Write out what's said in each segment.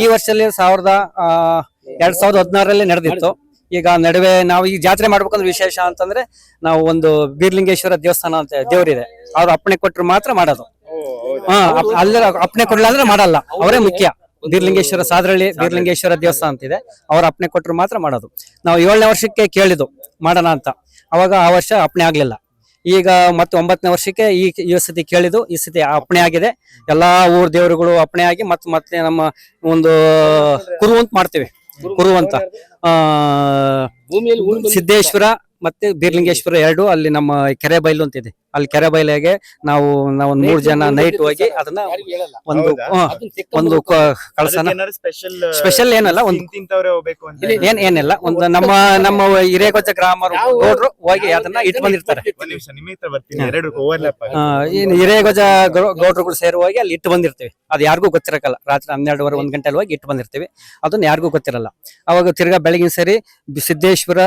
ಈ ವರ್ಷದಲ್ಲಿ ಸಾವಿರದ ಎರಡ್ ಸಾವಿರದ ಹದಿನಾರರಲ್ಲಿ ನಡೆದಿತ್ತು. ಈಗ ನಡುವೆ ನಾವು ಈ ಜಾತ್ರೆ ಮಾಡ್ಬೇಕಂದ್ರೆ ವಿಶೇಷ ಅಂತಂದ್ರೆ ನಾವು ಒಂದು ಬೀರ್ಲಿಂಗೇಶ್ವರ ದೇವಸ್ಥಾನ ಅಂತ ದೇವರಿದೆ. ಅವ್ರು ಅಪ್ಪಣೆ ಕೊಟ್ಟರು ಮಾತ್ರ ಮಾಡೋದು. ಹಾ ಅಲ್ಲ ಅಪ್ಪಣೆ ಕೊಡ್ಲಿಲ್ಲ ಅಂದ್ರೆ ಮಾಡಲ್ಲ. ಅವರೇ ಮುಖ್ಯ. ಬೀರ್ಲಿಂಗೇಶ್ವರ ಸಾದ್ರಳ್ಳಿ, ಬೀರ್ಲಿಂಗೇಶ್ವರ ದೇವಸ್ಥಾನ ಅಂತಿದೆ ಅವ್ರ ಅಪ್ಪಣೆ ಕೊಟ್ಟರು ಮಾತ್ರ ಮಾಡೋದು. ನಾವು ಏಳನೇ ವರ್ಷಕ್ಕೆ ಕೇಳಿದ್ದು, ಮಾಡೋಣ ಅಂತ. ಅವಾಗ ಆ ವರ್ಷ ಅಪ್ಪಣೆ ಆಗ್ಲಿಲ್ಲ. ಈಗ ಮತ್ತೆ ಒಂಬತ್ತನೇ ವರ್ಷಕ್ಕೆ ಈ ಈ ಸತಿ ಕೇಳಿದ್ದು ಈ ಸತಿ ಅಪ್ಪಣೆ ಆಗಿದೆ. ಎಲ್ಲಾ ಊರ್ ದೇವರುಗಳು ಅಪ್ಪಣೆ ಆಗಿ ಮತ್ತೆ ಮತ್ತೆ ನಮ್ಮ ಒಂದು ಕುರುವಂತ ಕುರುವಂತ. ಕುರು ಅಂತ ಆ ಸಿದ್ದೇಶ್ವರ ಮತ್ತೆ ಬೀರ್ಲಿಂಗೇಶ್ವರ ಎರಡು ಅಲ್ಲಿ ನಮ್ಮ ಕೆರೆ ಬೈಲು ಅಂತಿದೆ ಅಲ್ಲಿ ಕೆರೆ ಬಯಲಿಗೆ ನಾವು ನಾವು ಒಂದ್ ಮೂರ್ ಜನ ನೈಟ್ ಹೋಗಿ ಅದನ್ನ ಒಂದು ಒಂದು. ಕಳಸನ. ಸ್ಪೆಷಲ್ ಏನಲ್ಲ ಒಂದು ತಿಂತವ್ರೆ ಹೋಗ್ಬೇಕು ಅಂತ ಇಲ್ಲಿ ಏನ್ ಏನಿಲ್ಲ. ಒಂದು ನಮ್ಮ ನಮ್ಮ ಹಿರೇಕೊಚ್ಚ ಗ್ರಾಮ ನೋಡ್ರು ಹೋಗಿ ಅದನ್ನ ಇಟ್ಟು ಬಂದಿರ್ತಾರೆ. ಹಿರೇಗೊಜ ಗೌಡ್ರುಗಳು ಸೇರಿ ಹೋಗಿ ಅಲ್ಲಿ ಇಟ್ಟು ಬಂದಿರ್ತೀವಿ. ಅದು ಯಾರಿಗೂ ಗೊತ್ತಿರಕಲ್ಲ. ರಾತ್ರಿ ಹನ್ನೆರಡುವರೆ ಒಂದ್ ಗಂಟೆ ಹೋಗಿ ಇಟ್ಟು ಬಂದಿರ್ತೀವಿ. ಅದನ್ನ ಯಾರಿಗೂ ಗೊತ್ತಿರಲ್ಲ. ಅವಾಗ ತಿರ್ಗಾ ಬೆಳಗಿನ ಸರಿ ಸಿದ್ದೇಶ್ವರ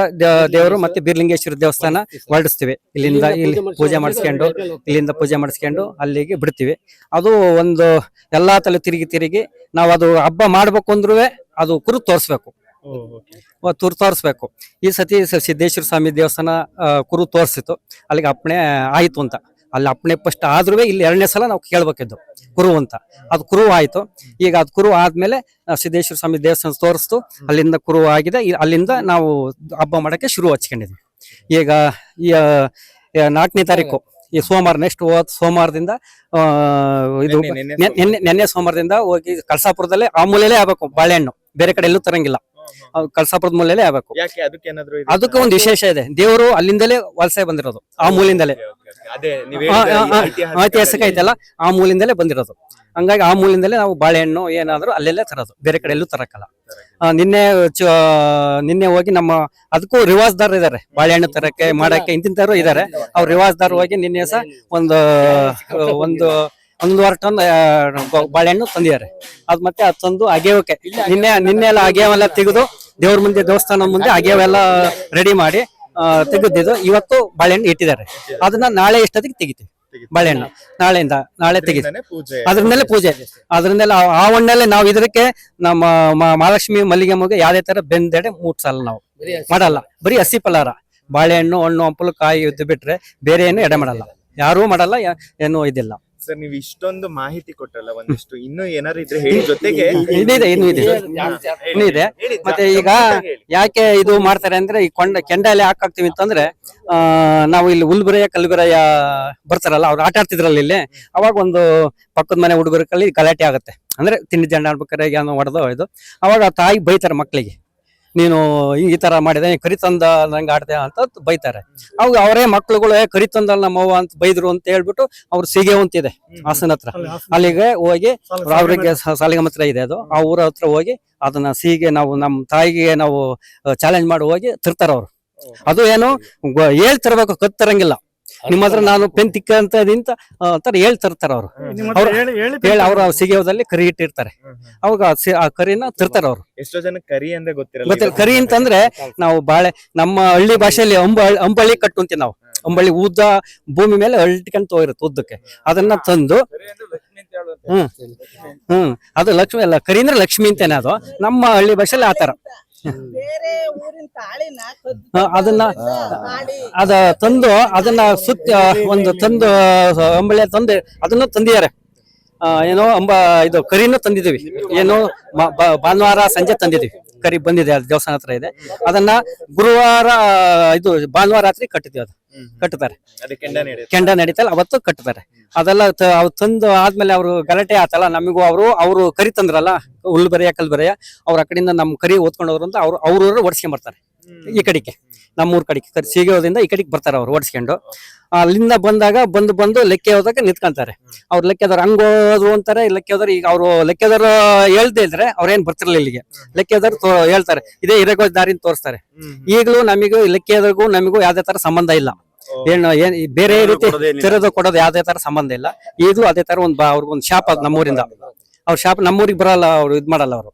ದೇವರು ಮತ್ತೆ ಬೀರ್ಲಿಂಗೇಶ್ವರ ದೇವಸ್ಥಾನ ಹೊರಡಿಸ್ತೀವಿ. ಇಲ್ಲಿಂದ ಇಲ್ಲಿ ಪೂಜೆ ಮಾಡಿಸ್ಕೊಂಡು ಇಲ್ಲಿಂದ ಪೂಜೆ ಮಾಡಿಸ್ಕೊಂಡು ಅಲ್ಲಿಗೆ ಬಿಡ್ತೀವಿ. ಅದು ಒಂದು ಎಲ್ಲಾ ತಲೆ ತಿರುಗಿ ತಿರುಗಿ ನಾವು ಅದು ಹಬ್ಬ ಮಾಡ್ಬೇಕು ಅಂದ್ರೂ ಅದು ಕುರು ತೋರಿಸ್ಬೇಕು. ತುರು ತೋರಿಸ್ಬೇಕು. ಈ ಸತಿ ಸಿದ್ದೇಶ್ವರ ಸ್ವಾಮಿ ದೇವಸ್ಥಾನ ಕುರು ತೋರಿಸಿತು ಅಲ್ಲಿಗೆ ಅಪ್ಪಣೆ ಆಯ್ತು ಅಂತ. ಅಲ್ಲಿ ಅಪ್ಪಣೆ ಫಸ್ಟ್ ಆದ್ರೂ ಇಲ್ಲಿ ಎರಡನೇ ಸಲ ನಾವು ಕೇಳ್ಬೇಕಿದ್ದು ಕುರು ಅಂತ. ಅದು ಕುರು ಆಯ್ತು. ಈಗ ಅದು ಕುರು ಆದ್ಮೇಲೆ ಸಿದ್ದೇಶ್ವರ ಸ್ವಾಮಿ ದೇವಸ್ಥಾನ ತೋರಿಸ್ತು. ಅಲ್ಲಿಂದ ಕುರು ಆಗಿದೆ. ಅಲ್ಲಿಂದ ನಾವು ಹಬ್ಬ ಮಾಡಕ್ಕೆ ಶುರು ಹಚ್ಕೊಂಡಿದ್ವಿ. ಈಗ ನಾಲ್ಕನೇ ತಾರೀಕು. ಈ ಸೋಮವಾರ ನೆಕ್ಸ್ಟ್ ಸೋಮವಾರದಿಂದ ಆ, ಇದು ನೆನ್ನೆ- ಸೋಮವಾರದಿಂದ ಹೋಗಿ ಕಳಸಾಪುರದಲ್ಲೇ ಆ ಮೂಲೆಯಲ್ಲೇ ಆಗ್ಬೇಕು ಬಾಳೆಹಣ್ಣು. ಬೇರೆ ಕಡೆ ಎಲ್ಲೂ ತರಂಗಿಲ್ಲ. ಕಳಸಾಪುರದ ಮೂಲೆಯಲ್ಲೇ ಆಗ್ಬೇಕು. ಅದಕ್ಕೆ ಒಂದು ವಿಶೇಷ ಇದೆ. ದೇವರು ಅಲ್ಲಿಂದಲೇ ವಲಸೆ ಬಂದಿರೋದು ಆ ಮೂಲಿಂದಲೇ ಐತಿಹಾಸಿಕ ಐತಲ್ಲ ಆ ಮೂಲಿಂದಲೇ ಬಂದಿರೋದು. ಹಂಗಾಗಿ ಆ ಮೂಲಿಂದಲೇ ನಾವು ಬಾಳೆಹಣ್ಣು ಏನಾದ್ರು ಅಲ್ಲೆಲ್ಲೇ ತರೋದು. ಬೇರೆ ಕಡೆ ಎಲ್ಲೂ ನಿನ್ನೆ ನಿನ್ನೆ ಹೋಗಿ ನಮ್ಮ, ಅದಕ್ಕೂ ರಿವಾಜ್ದಾರ್ ಇದಾರೆ. ಬಾಳೆಹಣ್ಣು ತರಕ್ಕೆ, ಮಾಡಕ್ಕೆ ಇಂತಿಂತವ್ರು ಇದಾರೆ. ಅವ್ರು ರಿವಾಜ್ದಾರ್ ಹೋಗಿ ನಿನ್ನೆ ಸಹ ಒಂದು ಒಂದು ಒಂದು ವಾರ ಟನ್ ಬಾಳೆಹಣ್ಣು ತಂದಿದ್ದಾರೆ. ಅದ್ ಮತ್ತೆ ಅದು ತಂದು ಅಗೆಯೋಕೆ. ನಿನ್ನೆ ನಿನ್ನೆ ಎಲ್ಲ ಅಗೆಯವೆಲ್ಲ ತೆಗೆದು ದೇವ್ರ ಮುಂದೆ ದೇವಸ್ಥಾನ ಮುಂದೆ ಅಗೆಯವೆಲ್ಲ ರೆಡಿ ಮಾಡಿ ತೆಗೆದಿದ್ದು ಇವತ್ತು ಬಾಳೆಹಣ್ಣು ಇಟ್ಟಿದ್ದಾರೆ. ಅದನ್ನ ನಾಳೆ ಎಷ್ಟೊತ್ತಿಗೆ ತೆಗಿತೀವಿ? ಬಾಳೆಹಣ್ಣು ನಾಳೆಯಿಂದ ನಾಳೆ ತೆಗಿ ಅದ್ರಿಂದಲೇ ಪೂಜೆ. ಅದ್ರ ಮೇಲೆ ಪೂಜೆ ಅದ್ರಿಂದಲೇ ಆ- ಆ ಹಣ್ಣಲ್ಲೇ ನಾವು ಇದಕ್ಕೆ ನಮ್ಮ ಮಹಾಲಕ್ಷ್ಮಿ ಮಲ್ಲಿಗೆ ಮಲ್ಲಿಗೆಮ್ಮಗೆ ಯಾವ್ದೇ ತರ ಬೆಂದೆಡೆ ಮೂಡ್ಸಲ್ಲ ನಾವು. ಮಾಡಲ್ಲ. ಬರೀ ಹಸಿ ಪಲಾರ ಬಾಳೆಹಣ್ಣು ಹಣ್ಣು ಹಂಪಲು ಕಾಯಿ ಇದ್ದು ಬಿಟ್ರೆ ಬೇರೆ ಏನು ಎಡೆ ಮಾಡಲ್ಲ. ಯಾರೂ ಮಾಡಲ್ಲ ಯಾ- ಏನು ಇದಿಲ್ಲ. ಸರ್ ನೀವು ಇಷ್ಟೊಂದು ಮಾಹಿತಿ ಕೊಟ್ಟಲ್ಲ ಒಂದಿಷ್ಟು. ಇನ್ನೂ ಏನಾದ್ರು ಇದ್ರೆ ಹೇಳಿ ಜೊತೆಗೆ ಇನ್ನಿದೆ ಇನ್ನು ಇದೆ. ಇನ್ನೂ ಇದೆ ಮತ್ತೆ ಈಗ ಯಾಕೆ ಇದು ಮಾಡ್ತಾರೆ ಅಂದ್ರೆ ಈ ಕೊಂಡ ಕೆಂಡಲ್ಲಿ ಹಾಕಾಕ್ತಿವಿ ಅಂತಂದ್ರೆ ಆ ನಾವು ಇಲ್ಲಿ ಉಲ್ಬುರೆಯ ಕಲ್ಬುರೆಯ ಬರ್ತಾರಲ್ಲ ಅವ್ರು ಆಟ ಆಡ್ತಿದ್ರಲ್ಲ ಇಲ್ಲಿ. ಅವಾಗ ಒಂದು ಪಕ್ಕದ ಮನೆ ಹುಡುಗರಲ್ಲಿ ಗಲಾಟೆ ಆಗುತ್ತೆ. ಅಂದ್ರೆ ತಿಂಡಿ ಜಂಡ ಆಡ್ಬೇಕಾರೆ ಏನೋ ಹೊಡೆದು ಇದು. ಅವಾಗ ತಾಯಿ ಬೈತಾರೆ ಮಕ್ಕಳಿಗೆ. ನೀನು ಈ ಈ ತರ ಮಾಡಿದೆ ಕರಿ ತಂದ ನಂಗೆ ಆಡ್ದೆ ಅಂತ ಬೈತಾರೆ. ಅವಾಗ ಅವರೇ ಮಕ್ಳುಗಳು "ಏ, ಕರಿ ತಂದಲ್ಲ ನಮ್ಮವ್ವ ಅಂತ ಬೈದ್ರು ಅಂತ ಹೇಳ್ಬಿಟ್ಟು ಅವ್ರು ಸೀಗೆ ಅಂತಿದೆ ಹಾಸನ ಹತ್ರ. ಅಲ್ಲಿಗೆ ಹೋಗಿ ಅವ್ರಿಗೆ ಸಾಲಿಗೆ ಹತ್ರ ಇದೆ ಅದು. ಆ ಊರ ಹತ್ರ ಹೋಗಿ ಅದನ್ನ ಸೀಗೆ ನಾವು ನಮ್ಮ ತಾಯಿಗೆ ನಾವು ಚಾಲೆಂಜ್ ಮಾಡಿ ಹೋಗಿ ತಿರ್ತಾರ ಅವ್ರು. ಅದು ಏನು ಹೇಳ್ತಿರ್ಬೇಕು ಕತ್ತಿರಂಗಿಲ್ಲ. ನಿಮ್ಮ ಹತ್ರ ನಾನು ಪೆನ್ ತಿಕ್ಕಂತ ತರ ಹೇಳ್ ಅವರು. ಹೇಳಿ ಅವ್ರ ಸಿಗಿಯೋದಲ್ಲಿ ಕರಿ ಇಟ್ಟಿರ್ತಾರೆ. ಅವಾಗ ಆ ಕರಿನ ತಿರ್ತಾರ ಅವ್ರು. ಎಷ್ಟೋ ಜನ ಕರಿ ಅಂದ್ರೆ ಗೊತ್ತಿರಲ್ಲ. ಗೊತ್ತಿಲ್ಲ. ಕರಿ ಅಂತಂದ್ರೆ ನಾವು ಬಾಳೆ ನಮ್ಮ ಹಳ್ಳಿ ಭಾಷೆಯಲ್ಲಿ ಅಂಬ ಅಂಬಳಿ ಕಟ್ಟು ಅಂತೀವಿ ನಾವು. ಅಂಬಳಿ ಉದ್ದ ಭೂಮಿ ಮೇಲೆ ಅಳ್ಟಿಕೊಂತ ಹೋಗಿರುತ್ತೆ ಉದ್ದಕ್ಕೆ. ಅದನ್ನ ತಂದು ಹ್ಮ್. ಹ್ಮ್. ಅದು ಲಕ್ಷ್ಮಿ ಅಲ್ಲ ಕರಿ ಅಂದ್ರೆ ಲಕ್ಷ್ಮಿ ಅಂತಾನೆ ಅದು. ನಮ್ಮ ಹಳ್ಳಿ ಭಾಷೆಯಲ್ಲಿ ಆತರ ಅದನ್ನ ಅದ ತಂದು ಅದನ್ನ ಸುತ್ತ ಒಂದು ತಂದು ಅಂಬಳಿ ತಂದು ಅದನ್ನ ತಂದಿದ್ದಾರೆ. ಏನೋ ಅಂಬ ಇದು ಕರಿನ ತಂದಿದ್ದೀವಿ. ಏನೋ ಭಾನುವಾರ ಸಂಜೆ ತಂದಿದ್ದೀವಿ. ಕರಿ ಬಂದಿದೆ ಅದು ದೇವಸ್ಥಾನ ಹತ್ರ ಇದೆ. ಅದನ್ನ ಗುರುವಾರ ಇದು ಭಾನುವಾರ ರಾತ್ರಿ ಕಟ್ಟಿದ್ವಿ ಅದು. ಕಟ್ಟುತ್ತಾರೆ. ಕೆಂಡ ನಡೀತಲ್ಲ ಅವತ್ತು ಕಟ್ಟುತ್ತಾರೆ. ಅದೆಲ್ಲ ತಂದು ಆದ್ಮೇಲೆ ಅವರು ಗಲಾಟೆ ಆತಲ್ಲ ನಮಗೂ ಅವರು ಅವರು ಕರಿ ತಂದ್ರಲ್ಲ ಹುಲ್ಲು ಬರೆಯ ಕಲ್ಲು ಬರೆಯ ಅವ್ರ ಆ ಕಡೆಯಿಂದ ನಮ್ ಕರಿ ಓದ್ಕೊಂಡವ್ರು ಅಂತ ಅವ್ರು ಅವ್ರವ್ರು ಬರ್ತಾರೆ ಈ ಕಡೆಗೆ. ನಮ್ಮೂರ್ ಕಡೆಗೆ ಸೀಗೋದ್ರಿಂದ ಈ ಕಡೆಗೆ ಬರ್ತಾರೆ ಅವ್ರು ಓಡಿಸ್ಕೊಂಡು. ಅಲ್ಲಿಂದ ಬಂದಾಗ ಬಂದು ಬಂದು ಲೆಕ್ಕೆ ಹೋದಾಗ ನಿಂತ್ಕೊಂತಾರೆ. ಅವ್ರು ಲೆಕ್ಕದವ್ರು ಹಂಗ ಹೋದ್ರು ಅಂತಾರೆ ಲೆಕ್ಕದವ್ರು ಈಗ ಅವ್ರು ಲೆಕ್ಕದವ್ರು ಹೇಳ್ದೇ ಇದ್ರೆ ಅವ್ರೇನ್ ಬರ್ತಿರ್ಲಿಲ್ಲ ಇಲ್ಲಿಗೆ. ಲೆಕ್ಕದವ್ರು ಹೇಳ್ತಾರೆ ಇದೇ ಇರಗೋ ದಾರಿನ ತೋರಿಸ್ತಾರೆ. ಈಗಲೂ ನಮಗೂ ಲೆಕ್ಕೆದವ್ರಿಗೂ ನಮಗೂ ಯಾವ್ದೇ ತರ ಸಂಬಂಧ ಇಲ್ಲ. ಏನು ಏನ್ ಬೇರೆ ರೀತಿ ತೆರೆದು ಕೊಡೋದು ಯಾವ್ದೇ ತರ ಸಂಬಂಧ ಇಲ್ಲ. ಈಗಲೂ ಅದೇ ತರ ಒಂದ್ ಅವ್ರಿಗೊಂದು ಶಾಪ್ ಅದ್ ನಮ್ಮೂರಿಂದ. ಅವ್ರ ಶಾಪ್ ನಮ್ಮೂರಿಗೆ ಬರಲ್ಲ ಅವ್ರು ಇದ್ ಮಾಡಲ್ಲ ಅವರು.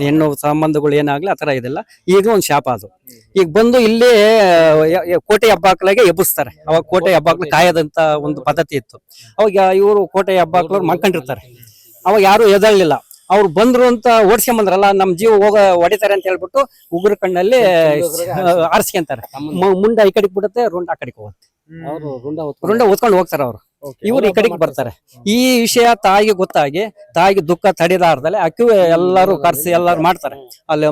ಹೆಣ್ಣು ಸಂಬಂಧಗಳು ಏನಾಗ್ಲಿ ಆತರ ಇದೆಲ್ಲ. ಈಗ ಒಂದ್ ಶಾಪ ಅದು. ಈಗ ಬಂದು ಇಲ್ಲಿ ಕೋಟೆ ಹಬ್ಬಾಕ್ಲಾಗೆ ಎಬ್ಬಿಸ್ತಾರೆ. ಅವಾಗ ಕೋಟೆ ಹಬ್ಬಾಕ್ಲು ಕಾಯದಂತ ಒಂದು ಪದ್ಧತಿ ಇತ್ತು. ಅವಾಗ ಇವರು ಕೋಟೆ ಹಬ್ಬಾಕ್ಲವ್ರು ಮಲ್ಕೊಂಡಿರ್ತಾರೆ ಅವಾಗ ಯಾರು ಎದಳ್ಲಿಲ್ಲ ಅವ್ರು ಬಂದ್ರು ಅಂತ ಓಡಿಸ್ಕೊಂಬಂದ್ರಲ್ಲ ನಮ್ ಜೀವ ಹೋಗ ಹೊಡಿತಾರೆ ಅಂತ ಹೇಳ್ಬಿಟ್ಟು ಉಗುರ ಕಣ್ಣಲ್ಲಿ ಆರಿಸ್ಕೊಂತಾರೆ. ಮುಂಡ ಈ ಕಡೆಗೆ ಬಿಡುತ್ತೆ ರುಂಡ ಆ ಕಡೆಗೆ ಹೋಗುತ್ತೆ. ಅವರು ರುಂಡ ಹೊತ್ಕೊಂಡು ರುಂಡ ಓದ್ಕೊಂಡು ಹೋಗ್ತಾರೆ ಅವರು. ಇವ್ರು ಈ ಕಡೆಗೆ ಬರ್ತಾರೆ. ಈ ವಿಷಯ ತಾಯಿಗೆ ಗೊತ್ತಾಗಿ ತಾಯಿಗೆ ದುಃಖ ತಡಿಲಾರ್ದಲೆ ಅಕ್ಕಿ ಎಲ್ಲರೂ ಕರ್ಸಿ ಎಲ್ಲಾರು ಮಾಡ್ತಾರೆ. ಅಲ್ಲಿ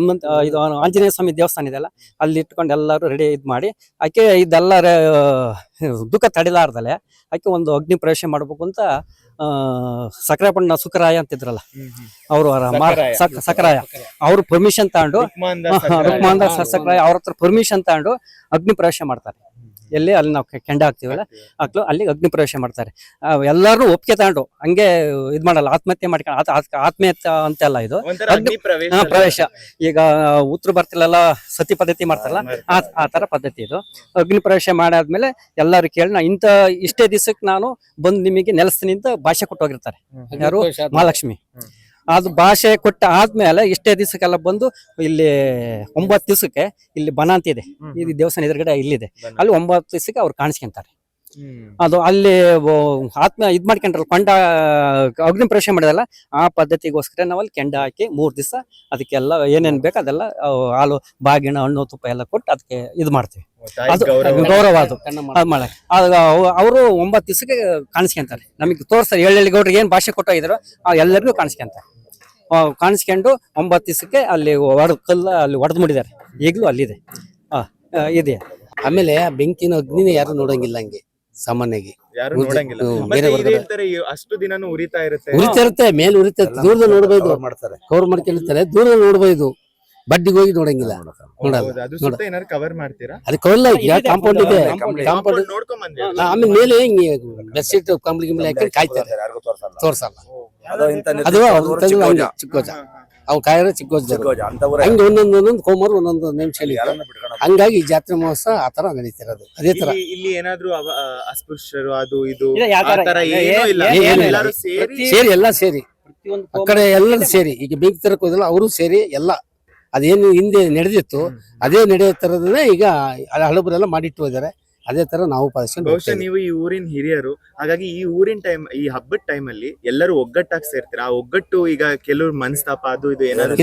ಇದು ಆಂಜನೇಯ ಸ್ವಾಮಿ ದೇವಸ್ಥಾನ ಇದೆಲ್ಲ ಅಲ್ಲಿ ಇಟ್ಕೊಂಡು ಎಲ್ಲರೂ ರೆಡಿ ಇದ್ ಮಾಡಿ ಆಕೆ ಇದೆಲ್ಲ ದುಃಖ ತಡಿಲಾರ್ದಲೆ ಆಕೆ ಒಂದು ಅಗ್ನಿ ಪ್ರವೇಶ ಮಾಡ್ಬೇಕು ಅಂತ ಸಕ್ಕರೆ ಸಕ್ರಾಯಪಣ್ಣ ಸುಖರಾಯ ಅಂತಿದ್ರಲ್ಲ ಅವರು ಸಕ್ಕರಾಯ. ಸಕರಾಯ ಅವ್ರು ಪರ್ಮಿಷನ್ ತಗೊಂಡು. ರುಕ್ಮಾಂದ ಸಕ್ರಾಯ ಅವ್ರ ಹತ್ರ ಪರ್ಮಿಷನ್ ತಗೊಂಡು ಅಗ್ನಿ ಪ್ರವೇಶ ಮಾಡ್ತಾರೆ. ಎಲ್ಲಿ ಅಲ್ಲಿ ನಾವು ಕೆ- ಕೆಂಡ ಹಾಕ್ತಿವಲ್ಲ ಹಾಕ್ಲು ಅಲ್ಲಿ ಅಗ್ನಿ ಪ್ರವೇಶ ಮಾಡ್ತಾರೆ. ಎಲ್ಲರೂ ಒಪ್ಪಿಗೆ ತಗೊಂಡು ಹಂಗೆ ಇದ್ ಮಾಡಲ್ಲ ಆತ್ಮಹತ್ಯೆ ಮಾಡ್ಕೊಂಡು ಆತ್- ಅಂತ ಆತ್ಮಹತ್ಯೆ ಅಂತೆಲ್ಲ ಇದು. ಅಗ್ನಿ- ಪ್ರವೇಶ ಈಗ ಉತ್ತರ ಬರ್ತಿಲ್ಲ ಸತಿ ಪದ್ಧತಿ ಮಾಡ್ತಾರಲ್ಲ ಆ ಆ ತರ ಪದ್ಧತಿ ಇದು. ಅಗ್ನಿ ಪ್ರವೇಶ ಮಾಡಾದ್ಮೇಲೆ ಎಲ್ಲರೂ ಕೇಳಿ ನಾ ಇಂತ ಇಷ್ಟೇ ದಿವಸಕ್ಕೆ ನಾನು ಬಂದು ನಿಮಗೆ ನೆಲೆಸ್ತೀನಿ ಅಂತ ಭಾಷೆ ಕೊಟ್ಟೋಗಿರ್ತಾರೆ ಯಾರು? ಮಹಾಲಕ್ಷ್ಮಿ. ಅದು ಭಾಷೆ ಕೊಟ್ಟ ಆದ್ಮೇಲೆ ಇಷ್ಟೇ ದಿವಸಕ್ಕೆಲ್ಲ ಬಂದು ಇಲ್ಲಿ ಒಂಬತ್ತು ದಿವಸಕ್ಕೆ ಇಲ್ಲಿ ಬನ ಅಂತ ಇದೆ. ಈ ಇದು ದೇವಸ್ಥಾನ ಎದುರುಗಡೆ ಇಲ್ಲಿದೆ. ಅಲ್ಲಿ ಒಂಬತ್ತು ದಿವಸಕ್ಕೆ ಅವ್ರು ಕಾಣಿಸ್ಕೊಂತಾರೆ. ಅದು ಅಲ್ಲಿ ಆತ್ಮ ಇದ್ ಮಾಡ್ಕೊಂಡ್ರಲ್ಲ ಕೊಂಡ ಅಗ್ನಿ ಪ್ರವೇಶ ಮಾಡಿದಲ್ಲ ಆ ಪದ್ಧತಿಗೋಸ್ಕರ ನಾವು ಅಲ್ಲಿ ಕೆಂಡ ಹಾಕಿ ಮೂರ್ ದಿವಸ ಅದಕ್ಕೆಲ್ಲ ಏನೇನ್ ಬೇಕು ಅದೆಲ್ಲ ಹಾಲು ಬಾಗಿನ ಹಣ್ಣು ತುಪ್ಪ ಎಲ್ಲ ಕೊಟ್ಟು ಅದಕ್ಕೆ ಇದು ಮಾಡ್ತೀವಿ. ಅದು ಗೌರವ. ಅದು ಅವರು ಒಂಬತ್ತು ದಿವಸಕ್ಕೆ ಕಾಣಿಸ್ಕೊಂತಾರೆ ನಮಗೆ ತೋರ್ಸ್ತಾರೆ ಎಳ್ಳೆಳ್ಳಿ ಗೌಡ್ರಿಗೆ ಏನ್ ಭಾಷೆ ಕೊಟ್ಟೋಗಿದ್ರು ಆ ಎಲ್ಲರಿಗೂ ಕಾಣಿಸ್ಕೊಂತಾರೆ ಕಾಣಿಸ್ಕೊಂಡು ಒಂಬತ್ತು ದಿವಸಕ್ಕೆ ಅಲ್ಲಿ ಹೊಡೆದ ಕಲ್ಲ ಅಲ್ಲಿ ಹೊಡೆದು ಮುಡಿದ್ದಾರೆ ಈಗಲೂ ಅಲ್ಲಿದೆ. ಇದೆ ಆಮೇಲೆ ಆ ಬೆಂಕಿನ ಅಗ್ನಿನ ಯಾರು ನೋಡಂಗಿಲ್ಲ ಹಂಗೆ ಸಾಮಾನ್ಯವಾಗಿ. ಯಾರು ನೋಡಂಗಿಲ್ಲ. ಹ್ಮ್, ಮತ್ತೆ ವರ್ಗದ- ಹೇಳ್ತಾರೆ ಈ ಅಷ್ಟು ದಿನಾನು ಉರಿತಾ ಇರುತ್ತೆ. ಉರಿತಾ ಇರುತ್ತೆ ಮೇಲೆ ಉರಿತಾ ಇರುತ್ತೆ ದೂರದಲ್ಲಿ ನೋಡ್ಬೋದು. ಮಾಡ್ತಾರೆ. ಕವರ್ ಮಾಡ್ಕೊಂಡಿರ್ತಾರೆ ದೂರದಲ್ಲಿ ನೋಡ್ಬೋದು. ಬಡ್ಡಿಗೆ ಹೋಗಿ ನೋಡಂಗಿಲ್ಲ. ನೋಡಲ್ಲ ಹೌದು, ಅದು ಸುತ್ತ ಏನಾದ್ರು ಕವರ್ ಮಾಡ್ತೀರಾ? ಅದು ಕವಲ್ಲ ಕಾಂಪೌಂಡ್ ಇದೆ ಕಾಂಪೌಂಡ್ ಆಮೇಲೆ ಮೇಲೆ ಹಿಂಗೆ ಬೆಡ್ಶೀಟ್ ಕಂಬಳಿ ಗಿಂಬಳಿ ಹಾಕಿ ಕಾಯ್ತಾರೆ. ಯಾರಿಗೂ ತೋರ್ಸಲ್ಲ. ತೋರ್ಸಲ್ಲ. ಅದು ಚಿಕ್ಕೋಜ. ಅವ್ ಕಾಯಿರೋ ಚಿಕ್ಕೋಜ ಚಿಕ್ಕೋಜ ಅಂತ ಊರೇ. ಹಂಗೆ ಒಂದೊಂದು ಒಂದೊಂದು ಕೋಮರ್ ಒಂದೊಂದು ನಿಮಿಷ. ಹಂಗಾಗಿ ಈ ಜಾತ್ರೆ ಮಹೋತ್ಸವ ಆ ತರ ನಡೀತಿರೋದು. ಅದೇ ತರ ಇಲ್ಲಿ ಏನಾದ್ರು ಅಸ್ಪೃಶ್ಯರು ಅದು ಇದು ಇಲ್ಲ, ಆ ತರ ಇಲ್ಲ, ಇಲ್ಲ. ಎಲ್ಲರೂ ಸೇರಿ ಎಲ್ಲ ಸೇರಿ. ಪ್ರತಿಯೊಂದು ಆ ಕಡೆ ಎಲ್ಲರೂ ಸೇರಿ. ಈಗ ಬೆಂಕಿ ತರಕ್ ಹೋದಲ್ಲ ಅವರು ಸೇರಿ ಎಲ್ಲ ಅದೇನು ಹಿಂದೆ ನಡೆದಿತ್ತು ಅದೇ ನಡೆಯೋ ತರದನ್ನೇ ಈಗ ಹಳಬರೆಲ್ಲ ಮಾಡಿಟ್ಟು ಹೋದಾರೆ. ಅದೇ ತರ ನಾವು ಪಾಲಿಸ್ಕೊಂಡು ಬಹುಶಃ ನೀವು ಈ ಊರಿನ ಹಿರಿಯರು ಹಾಗಾಗಿ ಈ ಊರಿನ ಟೈಮ್ ಈ ಹಬ್ಬದ ಟೈಮ್ ಅಲ್ಲಿ ಎಲ್ಲರೂ ಒಗ್ಗಟ್ಟಾಗಿ ಸೇರ್ತೀರಾ? ಆ ಒಗ್ಗಟ್ಟು ಈಗ ಕೆಲವ್ರು ಮನಸ್ತಾಪ ಅದು ಇದು ಏನಾದ್ರು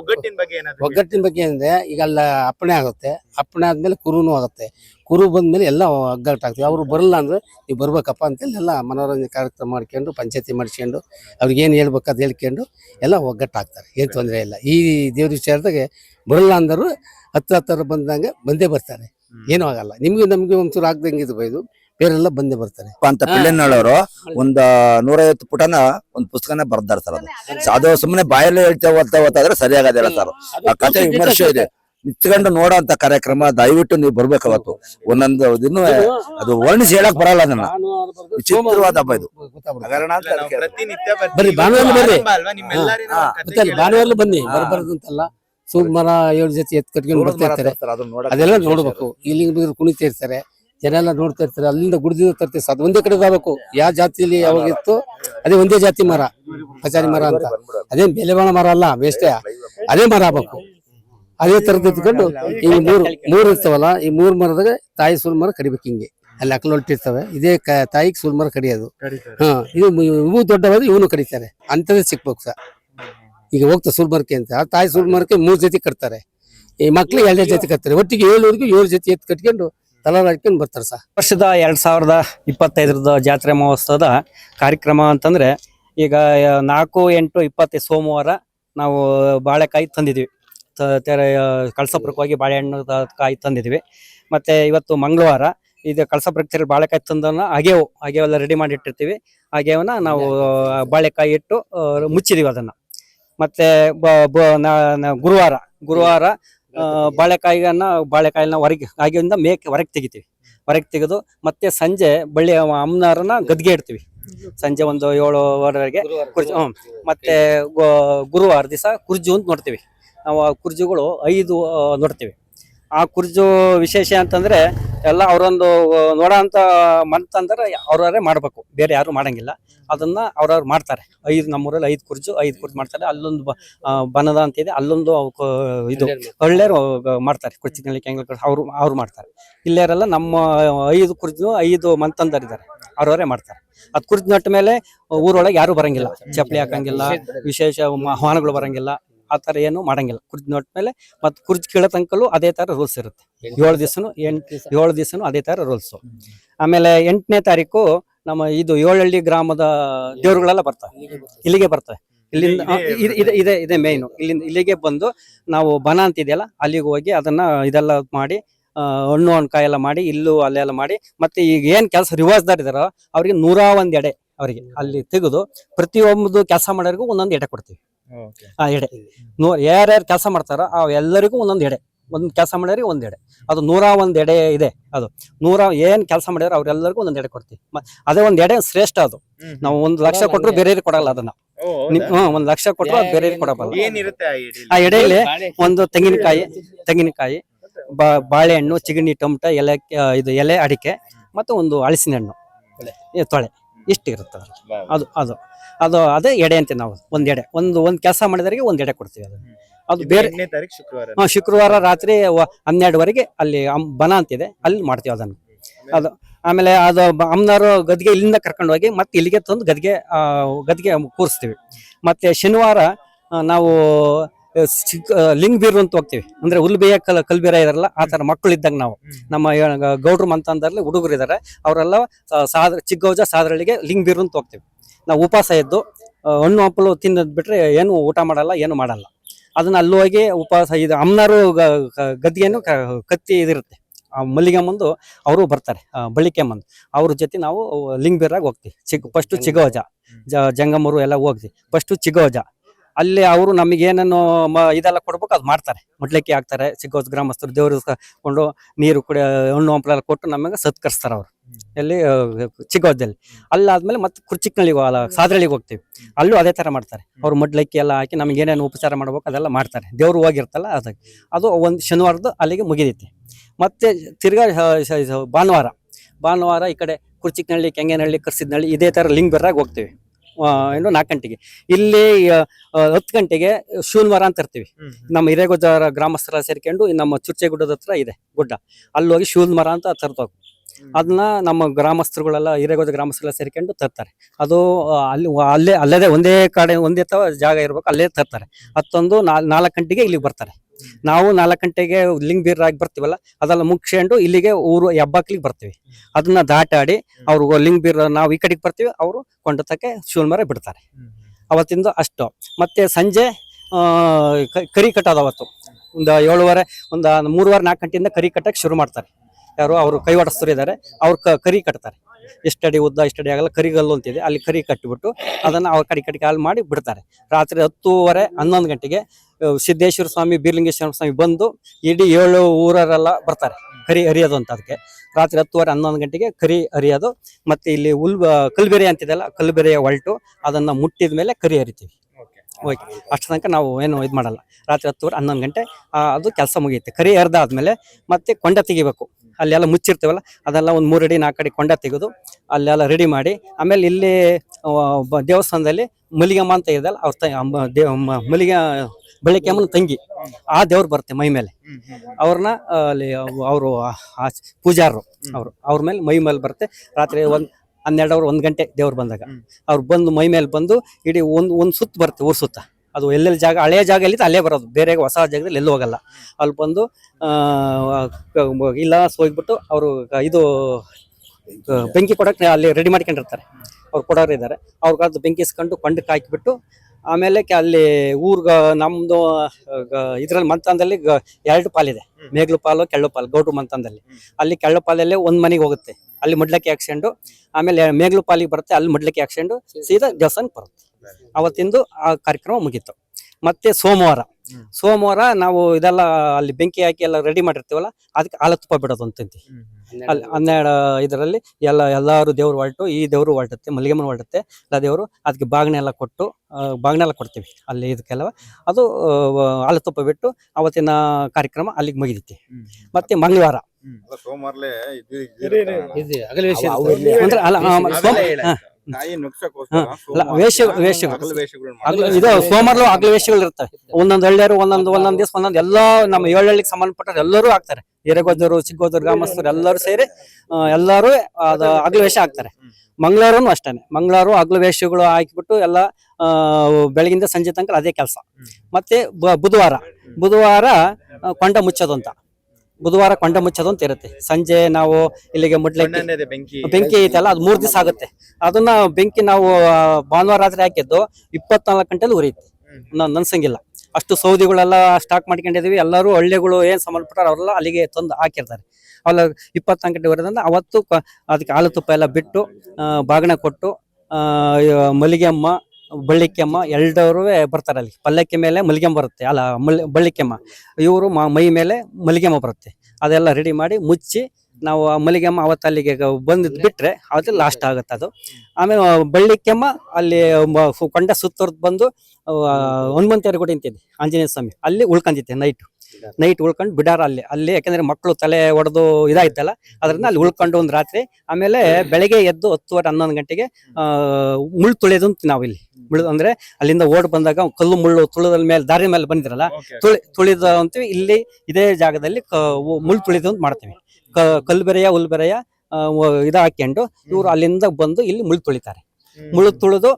ಒಗ್ಗಟ್ಟಿನ ಬಗ್ಗೆ ಏನಾದ್ರು ಒಗ್ಗಟ್ಟಿನ ಬಗ್ಗೆ ಅಂದ್ರೆ ಈಗ ಅಲ್ಲ ಅಪ್ಪಣೆ ಆಗುತ್ತೆ. ಅಪ್ಪಣೆ ಆದ್ಮೇಲೆ ಕುರುನು ಆಗುತ್ತೆ. ಕುರು ಬಂದ ಮೇಲೆ ಎಲ್ಲ ಒಗ್ಗಟ್ಟು ಆಗ್ತೀವಿ. ಅವರು ಬರಲ್ಲ ಅಂದ್ರೆ ನೀವು ಬರ್ಬೇಕಪ್ಪ ಅಂತೇಳಿ ಎಲ್ಲ ಮನೋರಂಜನೆ ಕಾರ್ಯಕ್ರಮ ಮಾಡ್ಕೊಂಡು ಪಂಚಾಯತಿ ಮಾಡಿಸ್ಕೊಂಡು ಅವ್ರಿಗೆ ಏನು ಹೇಳ್ಬೇಕು ಅದು ಹೇಳ್ಕೊಂಡು ಎಲ್ಲ ಒಗ್ಗಟ್ಟಾಗ್ತಾರೆ. ಏನು ತೊಂದರೆ ಇಲ್ಲ. ಈ ದೇವ್ರ ವಿಚಾರದಾಗೆ ಬರಲ್ಲ ಅಂದರು ಹತ್ತು ಹತ್ತಿರ ಬಂದಂಗೆ ಬಂದೇ ಬರ್ತಾರೆ. ಏನೂ ಆಗಲ್ಲ. ನಿಮ್ಗೆ ನಮ್ಗೆ ಒಂಚೂರು ಆಗ್ದಂಗೆ ಇದು ಬೈದು ಬೇರೆಲ್ಲ ಬಂದೇ ಬರ್ತಾರೆ. ಅಂತ ಪಿಳ್ಳನ್ನಳ್ಳವರು ಒಂದು ನೂರೈವತ್ತು ಪುಟನ ಒಂದು ಪುಸ್ತಕನ ಬರ್ದಾರ ಸರ್ ಅದು. ಅದು ಸುಮ್ಮನೆ ಬಾಯಲ್ಲಿ ಹೇಳ್ತಾ ಓದ್ತಾ ಓದ್ತಾದ್ರೆ ಸರಿಯಾಗೋದಿಲ್ಲ ಸರ್. ಆ ಕಥೆ ವಿಮರ್ಶೆ ಇದೆ. ನಿಂತ್ಕೊಂಡು ನೋಡೋ ಅಂತ ಕಾರ್ಯಕ್ರಮ ದಯವಿಟ್ಟು ನೀವು ಬರ್ಬೇಕು ಅವತ್ತು. ಒಂದೊಂದು ದಿನ ಅದು ವರ್ಣಿಸಿ ಹೇಳಕ್ ಬರಲ್ಲ ಅದನ್ನ. ವಿಚಿತ್ರವಾದ ಹಬ್ಬ ಇದು. ಬರ್ರಿ, ಭಾನುವಾರ ಬರ್ರಿ. ನಿಮ್ಮೆಲ್ಲರಿಗೂ ಕಥೆ ಮತ್ತೆ ಭಾನುವಾರ ಬನ್ನಿ. ಬರಬಾರ್ದಂತಲ್ಲ. ಸೂರ್ ಮರ ಏಳು ಜೊತೆ ಎತ್ ಕಟ್ಕೊಂಡು ಬರ್ತಾ ಇರ್ತಾರೆ. ಅದೆಲ್ಲ ನೋಡ್ಬೇಕು. ಇಲ್ಲಿ ಕುಣಿತಾ ಇರ್ತಾರೆ. ಜನ ಎಲ್ಲ ನೋಡ್ತಾ ಇರ್ತಾರೆ. ಅಲ್ಲಿಂದ ಗುಡ್ದಿಂದ ತರ್ತೀವಿ. ಅದು ಒಂದೇ ಕಡೆ ಆಗಬೇಕು ಯಾವ ಜಾತಿಯಲ್ಲಿ ಯಾವಾಗ ಇತ್ತು? ಅದೇ ಒಂದೇ ಜಾತಿ ಮರ. ಪಚಾರಿ ಮರ ಅಂತ. ಅದೇ ಬೆಲೆಬಾಳ ಮರ ಅಲ್ಲ ಬೇಷ್ಟೇ ಅದೇ ಮರ ಆಗ್ಬೇಕು. ಅದೇ ತರದ ಎತ್ಕೊಂಡು ಈ ಮೂರು ಮೂರು ಇರ್ತಾವಲ್ಲ ಈ ಮೂರು ಮರದಾಗ ತಾಯಿ ಸುಲ್ ಮರ ಕಡಿಬೇಕು ಹಿಂಗೆ. ಅಲ್ಲಿ ಅಕ್ಕಲು ಹೊಟ್ಟಿರ್ತವೆ ಇದೇ ಕ- ತಾಯಿಗೆ ಸುಲ್ ಮರ ಕಡಿಯೋದು. ಹಾ ಇದು ಇವು ದೊಡ್ಡವಾದ ಇವನು ಕಡಿತಾರೆ. ಅಂತದೇ ಸಿಕ್ಬೇಕು ಸರ್ ಈಗ ಹೋಗ್ತಾ ಸುಲ್ಮರಕ್ಕೆ ಅಂತ. ಆ ತಾಯಿ ಸುಲ್ಮರಕ್ಕೆ ಮೂರ್ ಜೊತೆ ಕಟ್ತಾರೆ. ಈ ಮಕ್ಳು ಎರಡೇ ಜೊತೆ ಕಟ್ತಾರೆ. ಒಟ್ಟಿಗೆ ಏಳುವರೆಗೂ ಏಳು ಜೊತೆ ಎತ್ತು ಕಟ್ಕೊಂಡು ತಲಾರ್ ಹಾಕೊಂಡು ಬರ್ತಾರೆ ಸರ್ ವರ್ಷದ ಎರಡ್ ಸಾವಿರದ ಇಪ್ಪತ್ತೈದರದ ಜಾತ್ರೆ ಮಹೋತ್ಸವದ ಕಾರ್ಯಕ್ರಮ ಅಂತಂದ್ರೆ ಈಗ ನಾಲ್ಕು ಎಂಟು ಇಪ್ಪತ್ತೈದು ಸೋಮವಾರ ನಾವು ಬಾಳೆಕಾಯಿ ತಂದಿದ್ವಿ ತ- ತೆರೆ ಕಳಸಪುರಕ್ಕೆ ಹೋಗಿ ಬಾಳೆಹಣ್ಣು ಕಾಯಿ ತಂದಿದ್ವಿ. ಮತ್ತೆ ಇವತ್ತು ಮಂಗಳವಾರ ಇದು ಕಳಸಪುರಕ್ಕೆ ತೆರೆ ಬಾಳೆಕಾಯಿ ತಂದವನ್ನ ಅಗೆವು ಅಗೆವೆಲ್ಲ ರೆಡಿ ಮಾಡಿ ಇಟ್ಟಿರ್ತೀವಿ ಅಗೆವನ್ನ ನಾವು ಬಾಳೆಕಾಯಿ ಇಟ್ಟು ಮುಚ್ಚಿದೀವಿ ಅದನ್ನ. ಮತ್ತೆ ಗುರುವಾರ ಗುರುವಾರ ಬಾಳೆಕಾಯಿಗನ್ನ ಬಾಳೆಕಾಯಿನ ಹೊರಗೆ ಹಾಗೆಯಿಂದ ಮೇಕೆ ಹೊರಗೆ ತೆಗಿತೀವಿ. ಹೊರಗೆ ತೆಗೆದು ಮತ್ತೆ ಸಂಜೆ ಬಳ್ಳಿ ಅಮ್ಮನವ್ರನ್ನ ಗದ್ಗೆ ಇಡ್ತೀವಿ. ಸಂಜೆ ಒಂದು ಏಳುವರೆಗೆ ಕುರ್ಜು ಹ್ಞೂ ಮತ್ತೆ ಗುರುವಾರ ದಿವಸ ಕುರ್ಜು ಅಂತ ನೋಡ್ತೀವಿ. ನಾವು ಆ ಕುರ್ಜಿಗಳು ಐದು ನೋಡ್ತೀವಿ. ಆ ಕುರ್ಜು ವಿಶೇಷ ಅಂತಂದ್ರೆ ಎಲ್ಲ ಅವರೊಂದು ನೋಡೋ ಅಂತ ಮಂತಂದ್ರೆ ಅವ್ರವರೇ ಮಾಡಬೇಕು. ಬೇರೆ ಯಾರು ಮಾಡಂಗಿಲ್ಲ. ಅದನ್ನ ಅವ್ರವ್ರು ಮಾಡ್ತಾರೆ. ಐದು ನಮ್ಮೂರಲ್ಲಿ ಐದು ಕುರ್ಜು ಐದು ಕುರ್ಜು ಮಾಡ್ತಾರೆ. ಅಲ್ಲೊಂದು ಬನದ ಅಂತ ಇದೆ. ಅಲ್ಲೊಂದು ಇದು ಒಳ್ಳೆಯರು ಮಾಡ್ತಾರೆ. ಕುರ್ಚಿನಲ್ಲಿ ಕೆಂಗಲ್ ಅವರು ಅವ್ರು ಮಾಡ್ತಾರೆ. ಇಲ್ಲೇರೆಲ್ಲ ನಮ್ಮ ಐದು ಕುರ್ಜು ಐದು ಮಂತಂದರಿದ್ದಾರೆ ಅವ್ರವರೇ ಮಾಡ್ತಾರೆ. ಅದು ಕುರ್ಜು ನಟ್ಟ ಮೇಲೆ ಊರೊಳಗೆ ಯಾರು ಬರಂಗಿಲ್ಲ. ಚಪ್ಪಲಿ ಹಾಕಂಗಿಲ್ಲ ವಿಶೇಷ ವಾಹನಗಳು ಆಹ್ವಾನಗಳು ಬರಂಗಿಲ್ಲ. ಆ ತರ ಏನು ಮಾಡಂಗಿಲ್ಲ. ಕುರ್ಚಿ ನೋಟ್ ಮೇಲೆ ಮತ್ತೆ ಕುರ್ಚಿ ಕೀಳೋ ತನಕಲ್ಲೂ ಅದೇ ತರ ರೂಲ್ಸ್ ಇರುತ್ತೆ. ಏಳು ದಿವಸನು ಎಂಟ್ ಏಳು ದಿವಸನು ಅದೇ ತರ ರೂಲ್ಸು ಆಮೇಲೆ ಎಂಟನೇ ತಾರೀಕು ನಮ್ಮ ಇದು ಏಳಹಳ್ಳಿ ಗ್ರಾಮದ ದೇವರುಗಳೆಲ್ಲ ಬರ್ತವೆ. ಇಲ್ಲಿಗೆ ಬರ್ತವೆ. ಇಲ್ಲಿಂದ ಇದ್- ಇದೆ ಇದೆ ಮೇಯ್ನು ಇಲ್ಲಿಂದ, ಇಲ್ಲಿಗೆ ಬಂದು ನಾವು ಬನ ಅಂತ ಇದೆಯಲ್ಲ ಅಲ್ಲಿಗೆ ಹೋಗಿ ಅದನ್ನ ಇದೆಲ್ಲ ಮಾಡಿ ಹಣ್ಣು ಹಣ್ಣುಕಾಯಿ ಎಲ್ಲ ಮಾಡಿ, ಇಲ್ಲೂ, ಅಲ್ಲೆಲ್ಲ ಮಾಡಿ, ಮತ್ತೆ ಈಗ ಏನ್ ಕೆಲಸ ರಿವಾಜ್ದಾರ್ ಇದಾರೋ ಅವ್ರಿಗೆ ನೂರ ಒಂದ್ ಎಡೆ ಅವರಿಗೆ ಅಲ್ಲಿ ತೆಗೆದು ಪ್ರತಿಯೊಂದು ಕೆಲಸ ಮಾಡೋರಿಗೂ ಒಂದೊಂದು ಎಡೆ ಕೊಡ್ತೀವಿ. ಆ ಎಡೆ. ನೋ ಯಾರ್ಯಾರು ಕೆಲಸ ಮಾಡ್ತಾರ ಆ ಎಲ್ಲರಿಗೂ ಒಂದೊಂದು ಎಡೆ. ಒಂದ್ ಕೆಲಸ ಮಾಡೋರಿಗೆ ಒಂದ್ ಎಡೆ. ಅದು ನೂರ ಒಂದ್ ಎಡೆ ಇದೆ ಅದು. ನೂರ ಏನ್ ಕೆಲಸ ಮಾಡ್ಯಾರ ಅವ್ರೆಲ್ಲರಿಗೂ ಒಂದೊಂದ್ ಎಡೆ ಕೊಡ್ತೀವಿ. ಅದೇ ಒಂದ್ ಎಡೆ ಶ್ರೇಷ್ಠ ಅದು. ನಾವು ಒಂದ್ ಲಕ್ಷ ಕೊಟ್ಟರು ಬೇರೆ ಕೊಡಲ್ಲ ಅದನ್ನ. ಒಂದ್ ಲಕ್ಷ ಕೊಟ್ಟರು ಅದು ಬೇರೆಯವ್ರಿಗೆ ಕೊಡಬಲ್ಲ ಏನಿರುತ್ತೆ ಆ ಎಡೆಯಲ್ಲಿ ಒಂದು ತೆಂಗಿನಕಾಯಿ ತೆಂಗಿನಕಾಯಿ ಬಾ- ಬಾಳೆಹಣ್ಣು ಚಿಗಣಿ ಟೊಮಟ ಎಲೆ ಇದು ಎಲೆ ಅಡಿಕೆ ಮತ್ತು ಒಂದು ಹಳಸಿನ ಹಣ್ಣು ಈ ತೊಳೆ. ಇಷ್ಟು ಇರುತ್ತೆ ಅದು ಅದು. ಅದು ಅದೇ ಎಡೆ ಅಂತೀವಿ ನಾವು ಒಂದ್ ಎಡೆ. ಒಂದು ಒಂದ್ ಕೆಲಸ ಮಾಡಿದವರಿಗೆ ಒಂದ್ ಎಡೆ ಕೊಡ್ತೀವಿ ಅದು ಅದು ಬೇರೆ ಎಂಟನೇ ತಾರೀಕು ಶುಕ್ರವಾರ ಹಾ, ಶುಕ್ರವಾರ ರಾತ್ರಿ ವ- ಹನ್ನೆರಡುವರೆಗೆ ಅಲ್ಲಿ ಬನ ಅಂತಿದೆ ಅಲ್ಲಿ ಮಾಡ್ತೀವಿ ಅದನ್ನು. ಅದು ಆಮೇಲೆ ಅದು ಬ- ಅಮ್ಮನವರು ಗದ್ಗೆ ಇಲ್ಲಿಂದ ಕರ್ಕೊಂಡು ಹೋಗಿ ಮತ್ತೆ ಇಲ್ಲಿಗೆ ತಂದು ಗದ್ಗೆ ಆ, ಗದ್ಗೆ ಕೂರಿಸ್ತೀವಿ. ಮತ್ತೆ ಶನಿವಾರ ಆ, ನಾವು ಲಿಂಗ್ ಬೀರು ಅಂತ ಹೋಗ್ತೀವಿ. ಅಂದ್ರೆ ಹುಲ್ಬೇಯ ಕಲ್ ಕಲ್ಬೀರ ಇದಾರಲ್ಲ ಆ ತರ ಮಕ್ಕಳು ಇದ್ದಾಗ ನಾವು ನಮ್ಮ ಗೌಡ್ರು ಮಂತಂದಲ್ಲಿ ಹುಡುಗರು ಇದಾರೆ. ಅವರೆಲ್ಲ ಸಾದ್ರ ಚಿಕ್ಕೌಜ ಸಾದ್ರಳಿಗೆ ಲಿಂಗ್ ಬೀರು ಅಂತ ಹೋಗ್ತೀವಿ. ನಾವು ಉಪವಾಸ ಇದ್ದು ಹಣ್ಣು ಹಂಪಲು ತಿನ್ನದ್ ಬಿಟ್ರೆ ಏನು ಊಟ ಮಾಡಲ್ಲ ಏನು ಮಾಡಲ್ಲ. ಅದನ್ನ ಅಲ್ಲಿ ಹೋಗಿ ಉಪವಾಸ ಇದು ಅಮ್ಮನಾರು ಗದ್ಗೆನು ಕ- ಕತ್ತಿ ಇದಿರುತ್ತೆ. ಆ ಮಲ್ಲಿಗೆಮ್ಮಂದು ಅವರು ಬರ್ತಾರೆ ಬಳಿಕೆ ಬಳಿಕೆಮ್ಮಂದು. ಅವ್ರ ಜೊತೆ ನಾವು ಲಿಂಗ್ ಬೀರಾಗ ಹೋಗ್ತೀವಿ. ಚಿಕ್ಕ ಫಸ್ಟು ಚಿಗೋಜ ಜ ಜಂಗಮರು ಎಲ್ಲ ಹೋಗ್ತೀವಿ. ಫಸ್ಟು ಚಿಗೋಜ ಅಲ್ಲಿ ಅವರು ನಮಗೆ ಏನೇನು ಮ- ಇದೆಲ್ಲ ಕೊಡ್ಬೇಕು ಅದು ಮಾಡ್ತಾರೆ. ಮುಟ್ಲಿಕ್ಕೆ ಹಾಕ್ತಾರೆ ಚಿಕ್ಕೋಸ್ ಗ್ರಾಮಸ್ಥರು ದೇವರು ಕೊಂಡು ನೀರು ಕುಡಿ ಹಣ್ಣು ಹಂಪಲೆಲ್ಲ ಕೊಟ್ಟು ನಮಗೆ ಸತ್ಕರಿಸ್ತಾರೆ ಅವರು. ಎಲ್ಲಿ ಚಿಕ್ಕೋದಲ್ಲಿ ಅಲ್ಲಾದ್ಮೇಲೆ ಮತ್ತೆ ಕುರ್ಚಿಕ್ನಳ್ಳಿಗೆ ಅಲ್ಲ ಸಾದ್ರಳ್ಳಿಗೆ ಹೋಗ್ತೀವಿ. ಅಲ್ಲೂ ಅದೇ ಥರ ಮಾಡ್ತಾರೆ. ಅವ್ರು ಮಡ್ಲಕ್ಕಿ ಎಲ್ಲ ಹಾಕಿ ನಮ್ಗೆ ಏನೇನು ಉಪಚಾರ ಮಾಡ್ಬೇಕು ಅದೆಲ್ಲ ಮಾಡ್ತಾರೆ. ದೇವರು ಹೋಗಿರ್ತಲ್ಲ ಅದಕ್ಕೆ ಅದು ಒಂದು ಶನಿವಾರದ್ದು ಅಲ್ಲಿಗೆ ಮುಗಿದೈತಿ. ಮತ್ತೆ ತಿರ್ಗಾ ಭಾನುವಾರ. ಭಾನುವಾರ ಈ ಕಡೆ ಕುರ್ಚಿಕ್ನಳ್ಳಿ ಕೆಂಗೇನಹಳ್ಳಿ ಕರ್ಸಿದ್ನಳ್ಳಿ ಇದೇ ಥರ ಲಿಂಗ್ ಬೆರ್ರಾಗ ಹೋಗ್ತೀವಿ. ಏನು ನಾಲ್ಕು ಗಂಟೆಗೆ. ಇಲ್ಲಿ ಹತ್ತು ಗಂಟೆಗೆ ಶೂನ್ವಾರ ಅಂತ ಇರ್ತೀವಿ. ನಮ್ಮ ಹಿರೇಗೊಜ್ಜರ ಗ್ರಾಮಸ್ಥರ ಸೇರ್ಕೊಂಡು ನಮ್ಮ ಚುರ್ಚೆಗುಡ್ಡದ ಹತ್ರ ಇದೆ ಗುಡ್ಡ. ಅಲ್ಲಿ ಹೋಗಿ ಶೂಲ್ ಮರ ಅಂತ ತರ್ತೋಗಿ ಅದನ್ನ ನಮ್ಮ ಗ್ರಾಮಸ್ಥರುಗಳೆಲ್ಲ ಹಿರೇಗೋದ ಗ್ರಾಮಸ್ಥರೆಲ್ಲ ಸೇರ್ಕೊಂಡು ತರ್ತಾರೆ. ಅದು ಅಲ್ಲಿ ಅಲ್ಲೇ ಅಲ್ಲದೆ ಒಂದೇ ಕಡೆ ಒಂದೇ ತ ಜಾಗ ಇರ್ಬೇಕು ಅಲ್ಲೇ ತರ್ತಾರೆ. ಹತ್ತೊಂದು ನಾಲ್ ನಾಲ್ಕು ಗಂಟೆಗೆ ಇಲ್ಲಿಗೆ ಬರ್ತಾರೆ. ನಾವು ನಾಲ್ಕು ಗಂಟೆಗೆ ಲಿಂಗ್ ಬೀರ್ ಆಗಿ ಬರ್ತೀವಲ್ಲ ಅದೆಲ್ಲ ಮುಗಿಸ್ಕೊಂಡು ಇಲ್ಲಿಗೆ ಊರು ಹೆಬ್ಬಾಕ್ಲಿಗೆ ಬರ್ತೀವಿ. ಅದನ್ನ ದಾಟಾಡಿ ಅವ್ರು ಲಿಂಗ್ ಬೀರ್ ನಾವು ಈ ಕಡೆಗೆ ಬರ್ತೀವಿ ಅವರು ಕೊಂಡತಕ್ಕೆ ಶಿವನ್ಮರ ಬಿಡ್ತಾರೆ. ಅವತ್ತಿಂದ ಅಷ್ಟು. ಮತ್ತೆ ಸಂಜೆ ಕರಿ ಕಟ್ಟೋದು ಅವತ್ತು ಒಂದು ಏಳುವರೆ ಒಂದು ಮೂರುವರೆ ನಾಲ್ಕು ಗಂಟೆಯಿಂದ ಕರಿ ಕಟ್ಟಕ್ಕೆ ಶುರು ಮಾಡ್ತಾರೆ. ಯಾರು ಅವರು ಕೈವಾಡಸ್ತರು ಇದ್ದಾರೆ ಅವ್ರು ಕರಿ ಕಟ್ತಾರೆ. ಎಷ್ಟಡಿ ಉದ್ದ ಎಷ್ಟಡಿ ಆಗಲ್ಲ ಕರಿಗಲ್ಲು ಅಂತಿದೆ. ಅಲ್ಲಿ ಕರಿ ಕಟ್ಟಿಬಿಟ್ಟು ಅದನ್ನು ಅವ್ರ ಕಡೆ ಕಡೆ ಕಾಲು ಮಾಡಿ ಬಿಡ್ತಾರೆ. ರಾತ್ರಿ ಹತ್ತೂವರೆ ಹನ್ನೊಂದು ಗಂಟೆಗೆ ಸಿದ್ದೇಶ್ವರ ಸ್ವಾಮಿ ಬೀರ್ಲಿಂಗೇಶ್ವರ ಸ್ವಾಮಿ ಬಂದು ಇಡೀ ಏಳು ಊರರೆಲ್ಲ ಬರ್ತಾರೆ ಕರಿ ಹರಿಯೋದು ಅಂತ ಅದಕ್ಕೆ. ರಾತ್ರಿ ಹತ್ತುವರೆ ಹನ್ನೊಂದು ಗಂಟೆಗೆ ಕರಿ ಹರಿಯೋದು. ಮತ್ತೆ ಇಲ್ಲಿ ಉಲ್ ಕಲ್ಬೆರೆ ಅಂತಿದೆಲ್ಲ ಕಲ್ಬೆರೆಯ ಒಲ್ಟು ಅದನ್ನು ಮುಟ್ಟಿದ ಮೇಲೆ ಕರಿ ಹರಿತೀವಿ. ಓಕೆ. ಅಷ್ಟು ತನಕ ನಾವು ಏನು ಇದು ಮಾಡಲ್ಲ. ರಾತ್ರಿ ಹತ್ತುವರೆ ಹನ್ನೊಂದು ಗಂಟೆ ಅದು ಕೆಲಸ ಮುಗಿಯುತ್ತೆ. ಕರಿ ಹರಿದಾದ್ಮೇಲೆ ಮತ್ತೆ ಕೊಂಡ ತೆಗಿಬೇಕು. ಅಲ್ಲೆಲ್ಲ ಮುಚ್ಚಿರ್ತೇವಲ್ಲ, ಅದೆಲ್ಲ ಒಂದು ಮೂರಡಿ ನಾಲ್ಕು ಅಡಿ ಕೊಂಡ ತೆಗೆದು ಅಲ್ಲೆಲ್ಲ ರೆಡಿ ಮಾಡಿ, ಆಮೇಲೆ ಇಲ್ಲಿ ದೇವಸ್ಥಾನದಲ್ಲಿ ಮಲ್ಲಿಗೆಮ್ಮ ಅಂತ ಇದೆಯಲ್ಲ ಅವ್ರ ದೇವ ಮಲ್ಲಿಗೆ ಬೆಳಕೆಮ್ಮನ ತಂಗಿ, ಆ ದೇವ್ರು ಬರುತ್ತೆ ಮೈ ಮೇಲೆ. ಅವ್ರನ್ನ ಅಲ್ಲಿ ಅವರು ಪೂಜಾರರು ಅವರು. ಅವ್ರ ಮೇಲೆ ಮೈ ಮೇಲೆ ಬರುತ್ತೆ. ರಾತ್ರಿ ಒಂದು ಹನ್ನೆರಡು ಅವ್ರು ಒಂದು ಗಂಟೆ ದೇವ್ರು ಬಂದಾಗ. ಅವ್ರು ಬಂದು ಮೈ ಮೇಲೆ ಬಂದು, ಇಡೀ ಒಂದು ಒಂದು ಸುತ್ತ ಬರುತ್ತೆ ಊರ್ ಸುತ್ತ. ಅದು ಎಲ್ಲೆಲ್ಲಿ ಜಾಗ ಹಳೆಯ ಜಾಗ ಎಲ್ಲಿ ಅಲ್ಲೇ ಬರೋದು. ಬೇರೆ ಹೊಸ ಜಾಗದಲ್ಲಿ ಎಲ್ಲೂ ಹೋಗಲ್ಲ. ಅಲ್ಲಿ ಬಂದು ಇಲ್ಲ ಹೋಗ್ಬಿಟ್ಟು ಅವರು ಇದು ಬೆಂಕಿ ಕೊಡೋಕೆ ಅಲ್ಲಿ ರೆಡಿ ಮಾಡ್ಕೊಂಡಿರ್ತಾರೆ. ಅವ್ರು ಕೊಡೋರು ಇದ್ದಾರೆ. ಅವ್ರಿಗೆ ಅದು ಬೆಂಕಿ ಇಸ್ಕೊಂಡು ಕೊಂಡಕ್ಕೆ ಹಾಕಿಬಿಟ್ಟು ಆಮೇಲೆ ಅಲ್ಲಿ ಊರ್ಗ ನಮ್ಮದು ಇದ್ರಲ್ಲಿ ಮಂತಾನದಲ್ಲಿ ಎರಡು ಪಾಲಿದೆ. ಮೇಗ್ಲು ಪಾಲು ಕೆಳ್ಳು ಪಾಲು ಗೌಡ್ರು ಮಂತಾನದಲ್ಲಿ ಅಲ್ಲಿ ಕೆಳ್ಳು ಪಾಲಲ್ಲೇ ಒಂದು ಮನೆಗೆ ಹೋಗುತ್ತೆ. ಅಲ್ಲಿ ಮಡ್ಲಕ್ಕೆ ಹಾಕ್ಸ್ಕೊಂಡು ಆಮೇಲೆ ಮೇಗ್ಲು ಪಾಲಿಗೆ ಬರುತ್ತೆ ಅಲ್ಲಿ ಮಡ್ಲಕ್ಕೆ ಹಾಕ್ಸ್ಕೊಂಡು ಸೀದಾ ದೇವಸ್ಥಾನಕ್ಕೆ ಬರುತ್ತೆ. ಅವತ್ತಿಂದು ಆ ಕಾರ್ಯಕ್ರಮ ಮುಗಿತು. ಮತ್ತೆ ಸೋಮವಾರ. ಸೋಮವಾರ ನಾವು ಇದೆಲ್ಲ ಅಲ್ಲಿ ಬೆಂಕಿ ಹಾಕಿ ಎಲ್ಲ ರೆಡಿ ಮಾಡಿರ್ತೀವಲ್ಲ ಅದಕ್ಕೆ ಆಲ ತುಪ್ಪ ಬಿಡೋದು ಅಂತಂತಿ. ಅಲ್ಲಿ ಹನ್ನೆರಡು ಇದರಲ್ಲಿ ಎಲ್ಲ ಎಲ್ಲಾರು ದೇವ್ರು ಹೊರಟು ಈ ದೇವ್ರು ಹೊರಟುತ್ತೆ ಮಲ್ಲಿಗೆಮ್ಮನ ಹೊರಟುತ್ತೆ ಎಲ್ಲ ದೇವರು ಅದಕ್ಕೆ ಬಾಗಿನ ಎಲ್ಲ ಕೊಟ್ಟು ಆ, ಬಾಗಿಣೆ ಎಲ್ಲ ಕೊಡ್ತೀವಿ ಅಲ್ಲಿ ಇದಕ್ಕೆಲ್ಲ ಅದು ಆಲ ತುಪ್ಪ ಬಿಟ್ಟು ಅವತ್ತಿನ ಕಾರ್ಯಕ್ರಮ ಅಲ್ಲಿಗೆ ಮುಗಿದೈತಿ ಮತ್ತೆ ಮಂಗಳವಾರ. ಸೋಮವಾರಲೇ ಇದು ಸೋಮವಾರ ಅಗ್ಲ ವೇಷಗಳು ಇರ್ತವೆ ಒಂದೊಂದು ಹಳ್ಳಿಯರು ಒಂದೊಂದು ಒಂದೊಂದ್ ದಿವಸ ಒಂದೊಂದು ಎಲ್ಲಾ ನಮ್ಮ ಏಳಹಳ್ಳಿಗೆ ಸಂಬಂಧಪಟ್ಟ ಎಲ್ಲರೂ ಆಗ್ತಾರೆ. ಹಿರೇಗೋದ್ರು ಚಿಕ್ಕೋದೂರು ಗ್ರಾಮಸ್ಥರು ಎಲ್ಲರೂ ಸೇರಿ ಎಲ್ಲರೂ ಅದು ಅಗ್ಲ ವೇಷ ಹಾಕ್ತಾರೆ. ಮಂಗಳವಾರನು ಅಷ್ಟೇನೆ. ಮಂಗಳವಾರ ಅಗ್ಲ ವೇಷಗಳು ಹಾಕಿಬಿಟ್ಟು ಎಲ್ಲ ಬೆಳಗಿಂದ ಸಂಜೆ ತನಕ ಅದೇ ಕೆಲಸ. ಮತ್ತೆ ಬುಧವಾರ. ಬುಧವಾರ ಕೊಂಡ ಮುಚ್ಚೋದು ಅಂತ. ಬುಧವಾರ ಕೊಂಡ ಮುಚ್ಚೋದು ಅಂತ ಇರುತ್ತೆ. ಸಂಜೆ ನಾವು ಇಲ್ಲಿಗೆ ಮುಡ್ಲಕ್ಕೆ ಬೆಂಕಿ ಬೆಂಕಿ ಐತಲ್ಲ ಅದು ಮೂರ್ ದಿವಸ ಆಗುತ್ತೆ. ಅದನ್ನ ಬೆಂಕಿ ನಾವು ಭಾನುವಾರ ರಾತ್ರಿ ಹಾಕಿದ್ದು ಇಪ್ಪತ್ನಾಲ್ಕು ಗಂಟೆಲಿ ಉರಿಯುತ್ತೆ. ನನ್ಸಂಗಿಲ್ಲ. ಅಷ್ಟು ಸೌದಿಗಳೆಲ್ಲ ಸ್ಟಾಕ್ ಮಾಡ್ಕೊಂಡಿದೀವಿ. ಎಲ್ಲರೂ ಹಳ್ಳಿಗಳು ಏನ್ ಸಂಬಂಧಪಟ್ಟಾರ ಅವರೆಲ್ಲ ಅಲ್ಲಿಗೆ ತಂದು ಹಾಕಿರ್ತಾರೆ. ಅವೆಲ್ಲ ಇಪ್ಪತ್ನಾಲ್ಕು ಗಂಟೆ ಉರಿದ್ರಿಂದ ಅವತ್ತು ಅದಕ್ಕೆ ಹಾಲು ತುಪ್ಪ ಎಲ್ಲ ಬಿಟ್ಟು ಆ, ಬಾಗಿನ ಕೊಟ್ಟು ಮಲ್ಲಿಗೆ ಅಮ್ಮ ಮಲ್ಲಿಗೆಮ್ಮ ಬಳ್ಳಿಕೆಮ್ಮ ಎಲ್ಡವರು ಬರ್ತಾರೆ ಅಲ್ಲಿ. ಪಲ್ಲಕ್ಕಿ ಮೇಲೆ ಮಲ್ಗೆಮ್ಮ ಬರುತ್ತೆ. ಅಲ್ಲ, ಮಲ್, ಬಳ್ಳಿಕೆಮ್ಮ. ಇವರು ಮೈ ಮೇಲೆ ಮಲ್ಗೆಮ್ಮ ಬರುತ್ತೆ. ಅದೆಲ್ಲ ರೆಡಿ ಮಾಡಿ ಮುಚ್ಚಿ ನಾವು ಮಲ್ಲಿಗೆಮ್ಮ ಅವತ್ತು ಅಲ್ಲಿಗೆ ಬಂದು ಬಿಟ್ಟರೆ ಅವತ್ತು ಲಾಸ್ಟ್ ಆಗುತ್ತೆ ಅದು. ಆಮೇಲೆ ಬಳ್ಳಿಕೆಮ್ಮ ಅಲ್ಲಿ ಕೊಂಡ ಸುತ್ತೋರ್ದು ಬಂದು ಹನುಮಂತೇರಿ ಕೂಡ ನಿಂತಿದ್ದೆ ಆಂಜನೇಯ ಸ್ವಾಮಿ. ಅಲ್ಲಿ ಉಳ್ಕೊಂಡಿದ್ದೆ ನೈಟ್ ನೈಟ್ ಉಳ್ಕೊಂಡು ಬಿಡಾರ ಅಲ್ಲಿ. ಅಲ್ಲಿ ಯಾಕಂದ್ರೆ ಮಕ್ಕಳು ತಲೆ ಒಡೆದು ಇದಾಯ್ತಲ್ಲ ಅದರಿಂದ ಅಲ್ಲಿ ಉಳ್ಕೊಂಡು ಒಂದು ರಾತ್ರಿ ಆಮೇಲೆ ಬೆಳಗ್ಗೆ ಎದ್ದು ಹತ್ತುವರೆ ಹನ್ನೊಂದು ಗಂಟೆಗೆ ಆ ಮುಳ್ಳು ತುಳಿಯೋದು ಅಂತ ನಾವು ಇಲ್ಲಿ. ಮುಳ್ಳು ಅಂದ್ರೆ ಅಲ್ಲಿಂದ ಓಡ್ ಬಂದಾಗ ಕಲ್ಲು ಮುಳ್ಳು ತುಳಿದ ಮೇಲೆ ದಾರಿ ಮೇಲೆ ಬಂದಿರಲ್ಲ ತುಳಿ ತುಳಿದ ಅಂತೀವಿ. ಇಲ್ಲಿ ಇದೇ ಜಾಗದಲ್ಲಿ ಮುಳ್ಳು ತುಳಿದು ಅಂತ ಮಾಡ್ತೀವಿ. ಕ- ಕಲ್ಲು ಬೆರೆಯ ಹುಲ್ ಬೆರೆಯ ಆ, ವ- ಇದ ಹಾಕ್ಕೊಂಡು ಇವ್ರು ಅಲ್ಲಿಂದ ಬಂದು ಇಲ್ಲಿ ಮುಳ್ಳು ತುಳಿತಾರೆ. ಮುಳ್ಳು ತುಳಿದು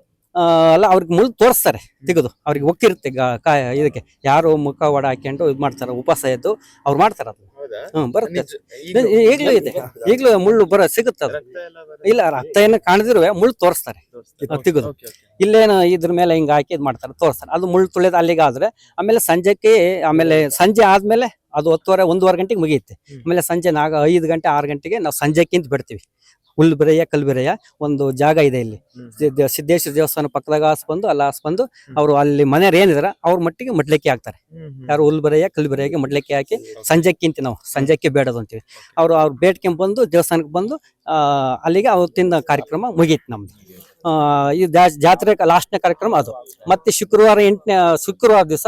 ಅಲ್ಲ ಅವ್ರಿಗೆ ಮುಳ್ಳು ತೋರಿಸ್ತಾರೆ ತೆಗೆದು. ಅವ್ರಿಗೆ ಒಕ್ಕಿರುತ್ತೆ ಕಾಯ ಇದಕ್ಕೆ. ಯಾರು ಮುಖ ಒಡ ಹಾಕೊಂಡು ಇದು ಮಾಡ್ತಾರೆ ಉಪವಾಸ ಎದ್ದು ಅವ್ರು ಮಾಡ್ತಾರೆ ಅದು ಹ್ಮ್ ಬರುತ್ತೆ ಈಗಲೂ ಇದೆ. ಈಗಲೂ ಮುಳ್ಳು ಬರ ಸಿಗುತ್ತೆ ಅದು ಇಲ್ಲ ರಕ್ತ ಏನು ಕಾಣದಿರುವ ಮುಳ್ಳು ತೋರಿಸ್ತಾರೆ. ತೆಗೆದು. ಇಲ್ಲೇನು ಇದ್ರ ಮೇಲೆ ಹಿಂಗೆ ಹಾಕಿ ಇದು ಮಾಡ್ತಾರೆ ತೋರಿಸ್ತಾರೆ. ಅದು ಮುಳ್ಳು ತುಳಿದ ಅಲ್ಲಿಗಾದ್ರೆ ಆಮೇಲೆ ಸಂಜೆಕ್ಕೆ ಆಮೇಲೆ ಸಂಜೆ ಆದ್ಮೇಲೆ ಅದು ಹತ್ತುವರೆ ಒಂದೂವರೆ ಗಂಟೆಗೆ ಮುಗಿಯುತ್ತೆ. ಆಮೇಲೆ ಸಂಜೆ ನಾಗ ಐದು ಗಂಟೆ ಆರು ಗಂಟೆಗೆ ನಾವು ಸಂಜೆಕ್ಕಿಂತ ಬಿಡ್ತೀವಿ. ಹುಲ್ಬೆರೆಯ ಕಲ್ಬೆರೆಯ ಒಂದು ಜಾಗ ಇದೆ ಇಲ್ಲಿ. ಸಿದ್ದೇಶ್ವರ ದೇವಸ್ಥಾನ ಪಕ್ಕದಾಗ ಹಾಸ್ಬಂದು ಅಲ್ಲಿ ಹಾಸ್ಬಂದು ಅವರು ಅಲ್ಲಿ ಮನೆಯವ್ರು ಏನಿದಾರ ಅವ್ರ ಮಟ್ಟಿಗೆ ಮಡ್ಲಿಕ್ಕೆ ಹಾಕ್ತಾರೆ. ಯಾರು ಹುಲ್ಬೆರೆಯ ಕಲ್ಬೆರೆಯಾಗಿ ಮಡ್ಲಿಕ್ಕೆ ಹಾಕಿ ಸಂಜೆಕ್ಕಿಂತ ನಾವು ಸಂಜೆಕ್ಕೆ ಬೇಡದು ಅಂತೀವಿ ಅವರು ಅವ್ರು ಬೇಡ್ಕೊಂಡ್ ಬಂದು ದೇವಸ್ಥಾನಕ್ಕೆ ಬಂದು ಆ, ಅಲ್ಲಿಗೆ ಅವತ್ತಿನ ಕಾರ್ಯಕ್ರಮ ಮುಗೀತು ನಮ್ದು. ಆ, ಈ ಜಾ- ಜಾತ್ರೆ ಲಾಸ್ಟ್ನೇ ಕಾರ್ಯಕ್ರಮ ಅದು. ಮತ್ತೆ ಶುಕ್ರವಾರ ಎಂಟನೇ ಶುಕ್ರವಾರ ದಿವಸ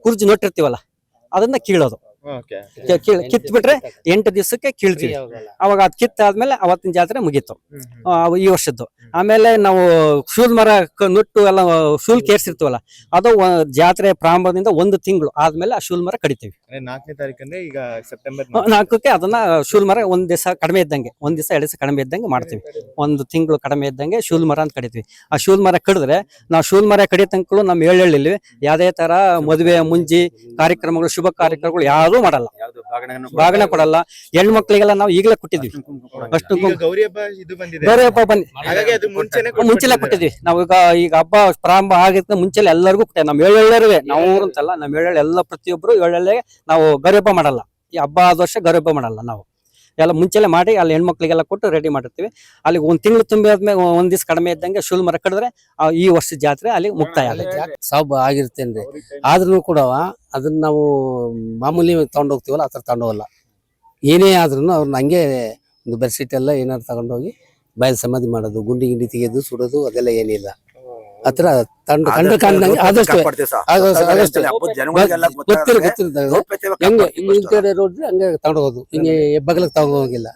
ಕುರ್ಜಿ ನೋಟಿರ್ತೀವಲ್ಲ ಅದನ್ನ ಕೀಳೋದು. ಕಿತ್ ಬಿಟ್ರೆ ಎಂಟು ದಿವಸಕ್ಕೆ ಕೀಳ್ತೀವಿ. ಅವಾಗ ಅದ್ ಕಿತ್ತಾದ್ಮೇಲೆ ಅವತ್ತಿನ ಜಾತ್ರೆ ಮುಗೀತು. ಈ ವರ್ಷದ್ದು. ಆಮೇಲೆ ನಾವು ಶೂಲ್ ಮರ ಕ- ನುಟ್ಟು ಎಲ್ಲ ಶೂಲ್ ಕೇರ್ಸಿರ್ತೀವಲ್ಲ ಅದು ಜಾತ್ರೆ ಪ್ರಾರಂಭದಿಂದ ಒಂದು ತಿಂಗಳು ಆದ್ಮೇಲೆ ಆ ಶೂಲ್ ಮರ ಕಡಿತೀವಿ. ಅಂದ್ರೆ ನಾಲ್ಕನೇ ತಾರೀಕಂದ್ರೆ ಈಗ ಸೆಪ್ಟೆಂಬರ್ ಆ, ನಾಲ್ಕಕ್ಕೆ ಅದನ್ನ ಶೂಲ್ ಮರ ಒಂದ್ ದಿವಸ ಕಡಿಮೆ ಇದ್ದಂಗೆ ಒಂದ್ ದಿವಸ ಎರಡು ದಿವಸ ಕಡಿಮೆ ಇದ್ದಂಗೆ ಮಾಡ್ತೀವಿ. ಒಂದು ತಿಂಗಳು ಕಡಿಮೆ ಇದ್ದಂಗೆ ಶೂಲ್ ಮರ ಅಂತ ಕಡಿತೀವಿ. ಆ ಶೂಲ್ ಮರ ಕಡಿದ್ರೆ ನಾವು ಶೂಲ್ ಮರ ಕಡಿಯ ತನಕಲು ನಮ್ಮ ಹೇಳಿ ಯಾವುದೇ ತರ ಮದುವೆ ಮುಂಜಿ ಕಾರ್ಯಕ್ರಮಗಳು ಶುಭ ಕಾರ್ಯಕ್ರಮಗಳು ಯಾವ್ದೂ ಮಾಡಲ್ಲ. ಬಾಗಣ ಕೊಡಲ್ಲ. ಹೆಣ್ಣು ಮಕ್ಕಳಿಗೆಲ್ಲ ನಾವು ಈಗಲೇ ಕೊಟ್ಟಿದ್ವಿ. ಅಷ್ಟು ಗೌರಿ ಹಬ್ಬ ಬನ್ನಿ ಹಾಗಾಗಿ ಅದು ಮುಂಚೆನೆ ಮುಂಚೆಲೆ ಕೊಟ್ಟಿದ್ವಿ. ನಾವು ಈಗ ಈಗ ಹಬ್ಬ ಪ್ರಾರಂಭ ಆಗಿದ್ದ ಮುಂಚೆ ಎಲ್ಲರಿಗೂ ಕೊಟ್ಟೆ ನಮ್ಮ ಏಳೆಳ್ಳರುವೆ ನಾವು ಅಂತಲ್ಲ ನಮ್ಮ ಏಳೆಲ್ಲ ಎಲ್ಲ ಪ್ರತಿಯೊಬ್ರು ಏಳೆಳ್ಳೆ ನಾವು ಗೌರಿ ಹಬ್ಬ ಮಾಡಲ್ಲ. ಈ ಹಬ್ಬ ಆದ ವರ್ಷ ಗೌರಿ ಹಬ್ಬ ಮಾಡಲ್ಲ ನಾವು. ಎಲ್ಲ ಮುಂಚೆಲೆ ಮಾಡಿ ಅಲ್ಲಿ ಹೆಣ್ಮಕ್ಳಿಗೆಲ್ಲ ಕೊಟ್ಟು ರೆಡಿ ಮಾಡಿರ್ತೀವಿ. ಅಲ್ಲಿ ಒಂದು ತಿಂಗಳು ತುಂಬಿ ಆದ್ಮೇಲೆ ಒಂದ್ ದಿವಸ ಕಡಿಮೆ ಇದ್ದಂಗೆ ಶುಲ್ ಮರ ಕಡಿದ್ರೆ ಈ ವರ್ಷದ ಜಾತ್ರೆ ಅಲ್ಲಿ ಮುಕ್ತಾಯ ಆಗುತ್ತೆ ಸಾಬ್ ಆಗಿರ್ತೇನ್ರಿ. ಆದ್ರೂ ಕೂಡ ಅದನ್ನ ನಾವು ಮಾಮೂಲಿ ತಗೊಂಡ್ ಹೋಗ್ತೀವಲ್ಲ, ಆ ಥರ ತಗೊಂಡೋಗಲ್ಲ ಏನೇ ಆದ್ರೂ ಅವ್ರನ್ನ ಹಂಗೆ ಒಂದು ಬೆಡ್ಶೀಟ್ ಎಲ್ಲ ಏನಾದ್ರು ತಗೊಂಡೋಗಿ ಬಯಲು ಸಮಾಧಿ ಮಾಡೋದು, ಗುಂಡಿ ಗಿಂಡಿ ತೆಗೆಯೋದು, ಸುಡೋದು ಅದೆಲ್ಲ ಏನಿಲ್ಲ. ಆ ತಂಡ ತಂಡ ಕಾಣ್ದಂಗೆ ಆದಷ್ಟು ಆದಷ್ಟು- ಗೊತ್ತಿಲ್ಲ ಗೊತ್ತಿರ ಗೊತ್ತಿರ್ತದೆ ಹೆಂಗೆ ಹಿಂಗೆ ಈ ಕಡೆ ರೋಡ್ ಹಂಗೆ ತಗೊಂಡೋಗೋದು. ಹಿಂಗೆ ಹೆಬ್ಬಗಲಕ್ಕೆ ತಗೊಂಡೋಗಿಲ್ಲ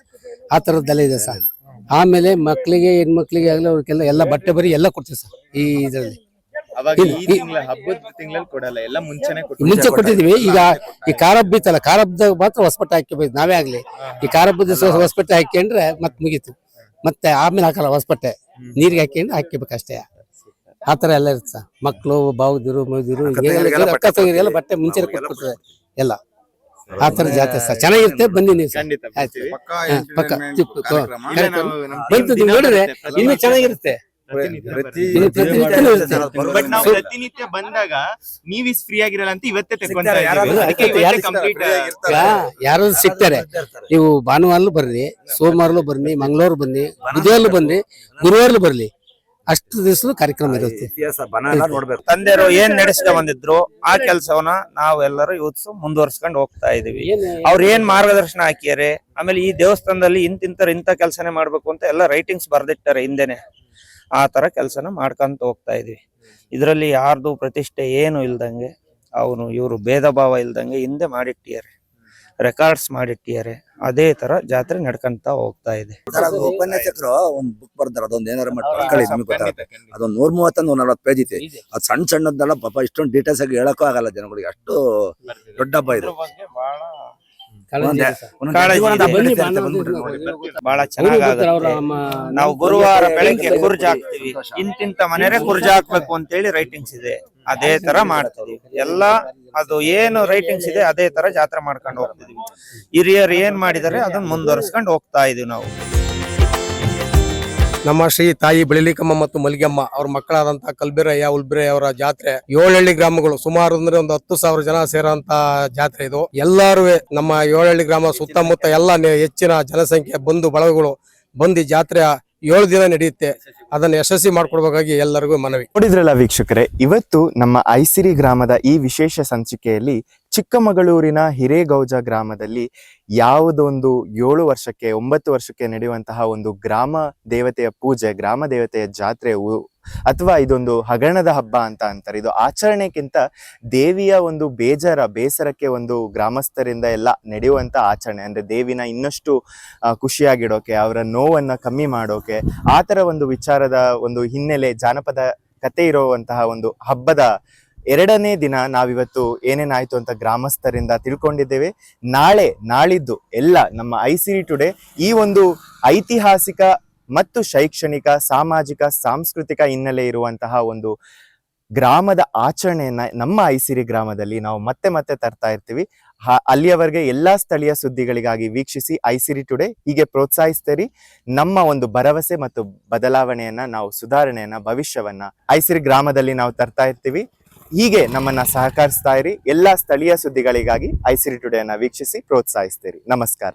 ಆ ಥರದ್ದೆಲ್ಲ ಇದೆ ಸರ್. ಆಮೇಲೆ ಮಕ್ಕಳಿಗೆ ಹೆಣ್ಮಕ್ಳಿಗೆ ಆಗಲಿ ಅವ್ರಿಗೆಲ್ಲ ಎಲ್ಲ ಬಟ್ಟೆ ಬರಿ ಎಲ್ಲ ಕೊಡ್ತೀವಿ ಸರ್. ಈ ಇದರಲ್ಲಿ. ಅವಾಗ ಈ ಈ- ತಿಂಗಳ ಹಬ್ಬದ ತಿಂಗಳಲ್ಲಿ ಕೊಡಲ್ಲ ಎಲ್ಲ ಮುಂಚೆನೆ ಮುಂಚೆ ಕೊಟ್ಟಿದೀವಿ ಈಗ ಈ ಖಾರ ಹಬ್ಬ ಇತ್ತಲ್ಲ ಖಾರ ಹಬ್ಬದಾಗ ಮಾತ್ರ ಹೊಸಪಟ್ಟೆ ಹಾಕಬೇಕು ನಾವೇ ಆಗ್ಲಿ. ಈ ಖಾರ ಹಬ್ಬದ ದಿವಸ ಹೊಸಪಟ್ಟೆ ಹಾಕ್ಕೊಂಡ್ರೆ ಮತ್ತೆ ಮುಗೀತು. ಮತ್ತೆ ಆಮೇಲೆ ಹಾಕಲ್ಲ ಹೊಸಪಟ್ಟೆ. ನೀರಿಗೆ ಹಾಕೊಂಡು ಹಾಕಿಬೇಕಷ್ಟೇ ಅಷ್ಟೇ ಆ ತರ ಎಲ್ಲ ಇರುತ್ತೆ ಸರ್. ಮಕ್ಕಳು ಬಾವುದಿರು ಮೈದಿರು ಅಕ್ಕ ತಂಗಿಯರಿಗೆಲ್ಲ ಎಲ್ಲ ಬಟ್ಟೆ ಮುಂಚೆ ಕೊಟ್ಬಿಡ್ತದೆ ಎಲ್ಲ. ಆ ತರ ಜಾತ್ರೆ ಸರ್. ಚೆನ್ನಾಗಿರುತ್ತೆ ಬನ್ನಿ ನೀವು. ಪಕ್ಕಾ ಬಂತು ನೀವು ನೋಡಿದ್ರೆ ಇನ್ನೂ ಚೆನ್ನಾಗಿರುತ್ತೆ. ಪ್ರತಿನಿತ್ಯ ಬಂದಾಗ ನೀವ್ ಇಸ್ ಫ್ರೀ ಆಗಿರಲ್ಲ ಅಂತ ಇವತ್ತೇ ಯಾರು ಕಂಪ್ಲೀಟ್ ಯಾರು ಸಿಗ್ತಾರೆ? ನೀವು ಭಾನುವಾರಲ್ಲೂ ಬರ್ರಿ ಸೋಮವಾರಲೂ ಬನ್ನಿ ಮಂಗಳೂರು ಬನ್ನಿ ಬುಧವಾರಲು ಬನ್ನಿ ಗುರುವಾರಲ್ಲೂ ಬರ್ಲಿ ಅಷ್ಟು ದಿವಸ ಕಾರ್ಯಕ್ರಮ ಇರುತ್ತೆ. ಇತಿಹಾಸ ಬನ ನೋಡ್ಬೇಕು. ತಂದೆಯರು ಏನ್ ನಡೆಸ್ಕೊಂಡ್ ಬಂದಿದ್ರು ಆ ಕೆಲಸವನ್ನ ನಾವೆಲ್ಲರೂ ಇವತ್ತು ಮುಂದುವರ್ಸ್ಕೊಂಡು ಹೋಗ್ತಾ ಇದೀವಿ. ಅವ್ರ ಏನ್ ಮಾರ್ಗದರ್ಶನ ಹಾಕಿಯಾರೆ ಆಮೇಲೆ ಈ ದೇವಸ್ಥಾನದಲ್ಲಿ ಇಂತಿಂತರ ಇಂತ ಕೆಲಸನೇ ಮಾಡ್ಬೇಕು ಅಂತ ಎಲ್ಲ ರೈಟಿಂಗ್ಸ್ ಬರ್ದಿಟ್ಟಾರೆ ಹಿಂದೆನೆ. ಆ ತರ ಕೆಲಸನ ಮಾಡ್ಕೊಂತ ಹೋಗ್ತಾ ಇದೀವಿ. ಇದರಲ್ಲಿ ಯಾರ್ದು ಪ್ರತಿಷ್ಠೆ ಏನು ಇಲ್ದಂಗೆ ಅವನು ಇವರು ಭೇದ ಭಾವ ಇಲ್ದಂಗೆ ಹಿಂದೆ ಮಾಡಿಟ್ಟಿದ್ದಾರೆ. ರೆಕಾರ್ಡ್ಸ್ ಮಾಡಿಟ್ಟಿದ್ದಾರೆ. ಅದೇ ತರ ಜಾತ್ರೆ ನಡ್ಕಂತ ಹೋಗ್ತಾ ಇದೆ. ಉಪನ್ಯಾಸಕರು ಒಂದ್ ಬುಕ್ ಬರ್ದಾರ ಅದೊಂದ್ ಏನಾರ ಮಾಡಿ ಬರ್ಕೊಳ್ಳಿ ನಿಮ್ಗೆ ಗೊತ್ತಾಗುತ್ತೆ ಅದೊಂದ್ ನೂರ್ ಮೂವತ್ತ ನೂರ್ ನಲ್ವತ್ತು ಪೇಜ್ ಐತಿ. ಅದ್ ಸಣ್ಣ ಸಣ್ಣದ್ದೆಲ್ಲ ಪಾಪ ಇಷ್ಟೊಂದು ಡೀಟೇಲ್ಸ್ ಆಗಿ ಹೇಳಕ್ಕೂ ಆಗಲ್ಲ ಜನಗಳಿಗೆ. ಅಷ್ಟು ದೊಡ್ಡ ಹಬ್ಬ ಇದು. ಬಹಳ ಚೆನ್ನಾಗಿ ನಾವು. ಬರ್ತಾರೆ. ಬರ್ತಾರೆ, ಗುರುವಾರ ಬೆಳಗ್ಗೆ. ಕುರ್ಜ್ ಹಾಕ್ತಿವಿ. ಇಂತಿಂತ ಮನೆಯೇ ಕುರ್ಜ್ ಹಾಕ್ಬೇಕು ಅಂತ ಹೇಳಿ ರೈಟಿಂಗ್ಸ್ ಇದೆ. ಅದೇ ತರ ಮಾಡ್ತೀವಿ. ಎಲ್ಲ ಅದು ಏನು ರೈಟಿಂಗ್ಸ್ ಇದೆ ಅದೇ ತರ ಜಾತ್ರೆ ಮಾಡ್ಕೊಂಡು ಹೋಗ್ತಿದ್ವಿ ಹಿರಿಯರು ಏನ್ ಮಾಡಿದರೆ ಅದನ್ನ ಮುಂದುವರ್ಸ್ಕೊಂಡು ಹೋಗ್ತಾ ಇದೀವಿ ನಾವು. ನಮ್ಮ ಶ್ರೀ ತಾಯಿ ಬೆಳಿಲಿಕಮ್ಮ ಮತ್ತು ಮಲ್ಲಿಗೆಮ್ಮ ಅವ್ರ ಮಕ್ಕಳಾದಂತಹ ಕಲ್ಬಿರಯ್ಯ ಉಲ್ಬಿರಯ್ಯ ಅವರ ಜಾತ್ರೆ. ಏಳಹಳ್ಳಿ ಗ್ರಾಮಗಳು ಸುಮಾರು ಅಂದ್ರೆ ಒಂದು ಹತ್ತು ಸಾವಿರ ಜನ ಸೇರೋಂತ ಜಾತ್ರೆ ಇದು. ಎಲ್ಲಾರು ನಮ್ಮ ಏಳಹಳ್ಳಿ ಗ್ರಾಮ ಸುತ್ತಮುತ್ತ ಎಲ್ಲ ಹೆಚ್ಚಿನ ಜನಸಂಖ್ಯೆ ಬಂದು ಬಳಗಗಳು ಬಂದು ಜಾತ್ರೆ ಏಳು ದಿನ ನಡೆಯುತ್ತೆ. ಅದನ್ನು ಯಶಸ್ವಿ ಮಾಡ್ಕೊಡ್ಬೇಕಾಗಿ ಎಲ್ಲರಿಗೂ ಮನವಿ. ನೋಡಿದ್ರಲ್ಲ ವೀಕ್ಷಕರೇ, ಇವತ್ತು ನಮ್ಮ ಐಸಿರಿ ಗ್ರಾಮದ ಈ ವಿಶೇಷ ಸಂಚಿಕೆಯಲ್ಲಿ ಚಿಕ್ಕಮಗಳೂರಿನ ಹಿರೇಗೌಜ ಗ್ರಾಮದಲ್ಲಿ ಯಾವುದೊಂದು ಏಳು ವರ್ಷಕ್ಕೆ, ಒಂಬತ್ತು ವರ್ಷಕ್ಕೆ ನಡೆಯುವಂತಹ ಒಂದು ಗ್ರಾಮ ದೇವತೆಯ ಪೂಜೆ, ಗ್ರಾಮ ದೇವತೆಯ ಜಾತ್ರೆ ಅಥವಾ ಇದೊಂದು ಹಗರಣದ ಹಬ್ಬ ಅಂತ ಅಂತಾರೆ. ಇದು ಆಚರಣೆಗಿಂತ ದೇವಿಯ ಒಂದು ಬೇಜಾರ, ಬೇಸರಕ್ಕೆ ಒಂದು ಗ್ರಾಮಸ್ಥರಿಂದ ಎಲ್ಲ ನಡೆಯುವಂಥ ಆಚರಣೆ. ಅಂದರೆ ದೇವಿನ ಇನ್ನಷ್ಟು ಖುಷಿಯಾಗಿಡೋಕೆ, ಅವರ ನೋವನ್ನು ಕಮ್ಮಿ ಮಾಡೋಕೆ, ಆ ಥರ ಒಂದು ವಿಚಾರದ ಒಂದು ಹಿನ್ನೆಲೆ ಜಾನಪದ ಕತೆ ಇರುವಂತಹ ಒಂದು ಹಬ್ಬದ ಎರಡನೇ ದಿನ ನಾವಿವತ್ತು ಏನೇನಾಯಿತು ಅಂತ ಗ್ರಾಮಸ್ಥರಿಂದ ತಿಳ್ಕೊಂಡಿದ್ದೇವೆ. ನಾಳೆ, ನಾಳಿದ್ದು ಎಲ್ಲ ನಮ್ಮ ಐ ಐಸಿರಿ ಟುಡೇ ಈ ಒಂದು ಐತಿಹಾಸಿಕ ಮತ್ತು ಶೈಕ್ಷಣಿಕ, ಸಾಮಾಜಿಕ, ಸಾಂಸ್ಕೃತಿಕ ಹಿನ್ನೆಲೆ ಇರುವಂತಹ ಒಂದು ಗ್ರಾಮದ ಆಚರಣೆಯನ್ನ ನಮ್ಮ ಐಸಿರಿ ಗ್ರಾಮದಲ್ಲಿ ನಾವು ಮತ್ತೆ ಮತ್ತೆ ತರ್ತಾ ಇರ್ತೀವಿ. ಅಲ್ಲಿಯವರೆಗೆ ಎಲ್ಲಾ ಸ್ಥಳೀಯ ಸುದ್ದಿಗಳಿಗಾಗಿ ವೀಕ್ಷಿಸಿ ಐಸಿರಿ ಟುಡೇ ಹೀಗೆ ಪ್ರೋತ್ಸಾಹಿಸ್ತೀರಿ. ನಮ್ಮ ಒಂದು ಭರವಸೆ ಮತ್ತು ಬದಲಾವಣೆಯನ್ನ ನಾವು, ಸುಧಾರಣೆಯನ್ನ, ಭವಿಷ್ಯವನ್ನ ಐಸಿರಿ ಗ್ರಾಮದಲ್ಲಿ ನಾವು ತರ್ತಾ ಇರ್ತೀವಿ. ಹೀಗೆ ನಮ್ಮನ್ನ ಸಹಕರಿಸ್ತಾ ಇರಿ. ಎಲ್ಲಾ ಸ್ಥಳೀಯ ಸುದ್ದಿಗಳಿಗಾಗಿ ಐಸಿರಿ ಟುಡೇನ ವೀಕ್ಷಿಸಿ ಪ್ರೋತ್ಸಾಹಿಸ್ತೀರಿ. ನಮಸ್ಕಾರ.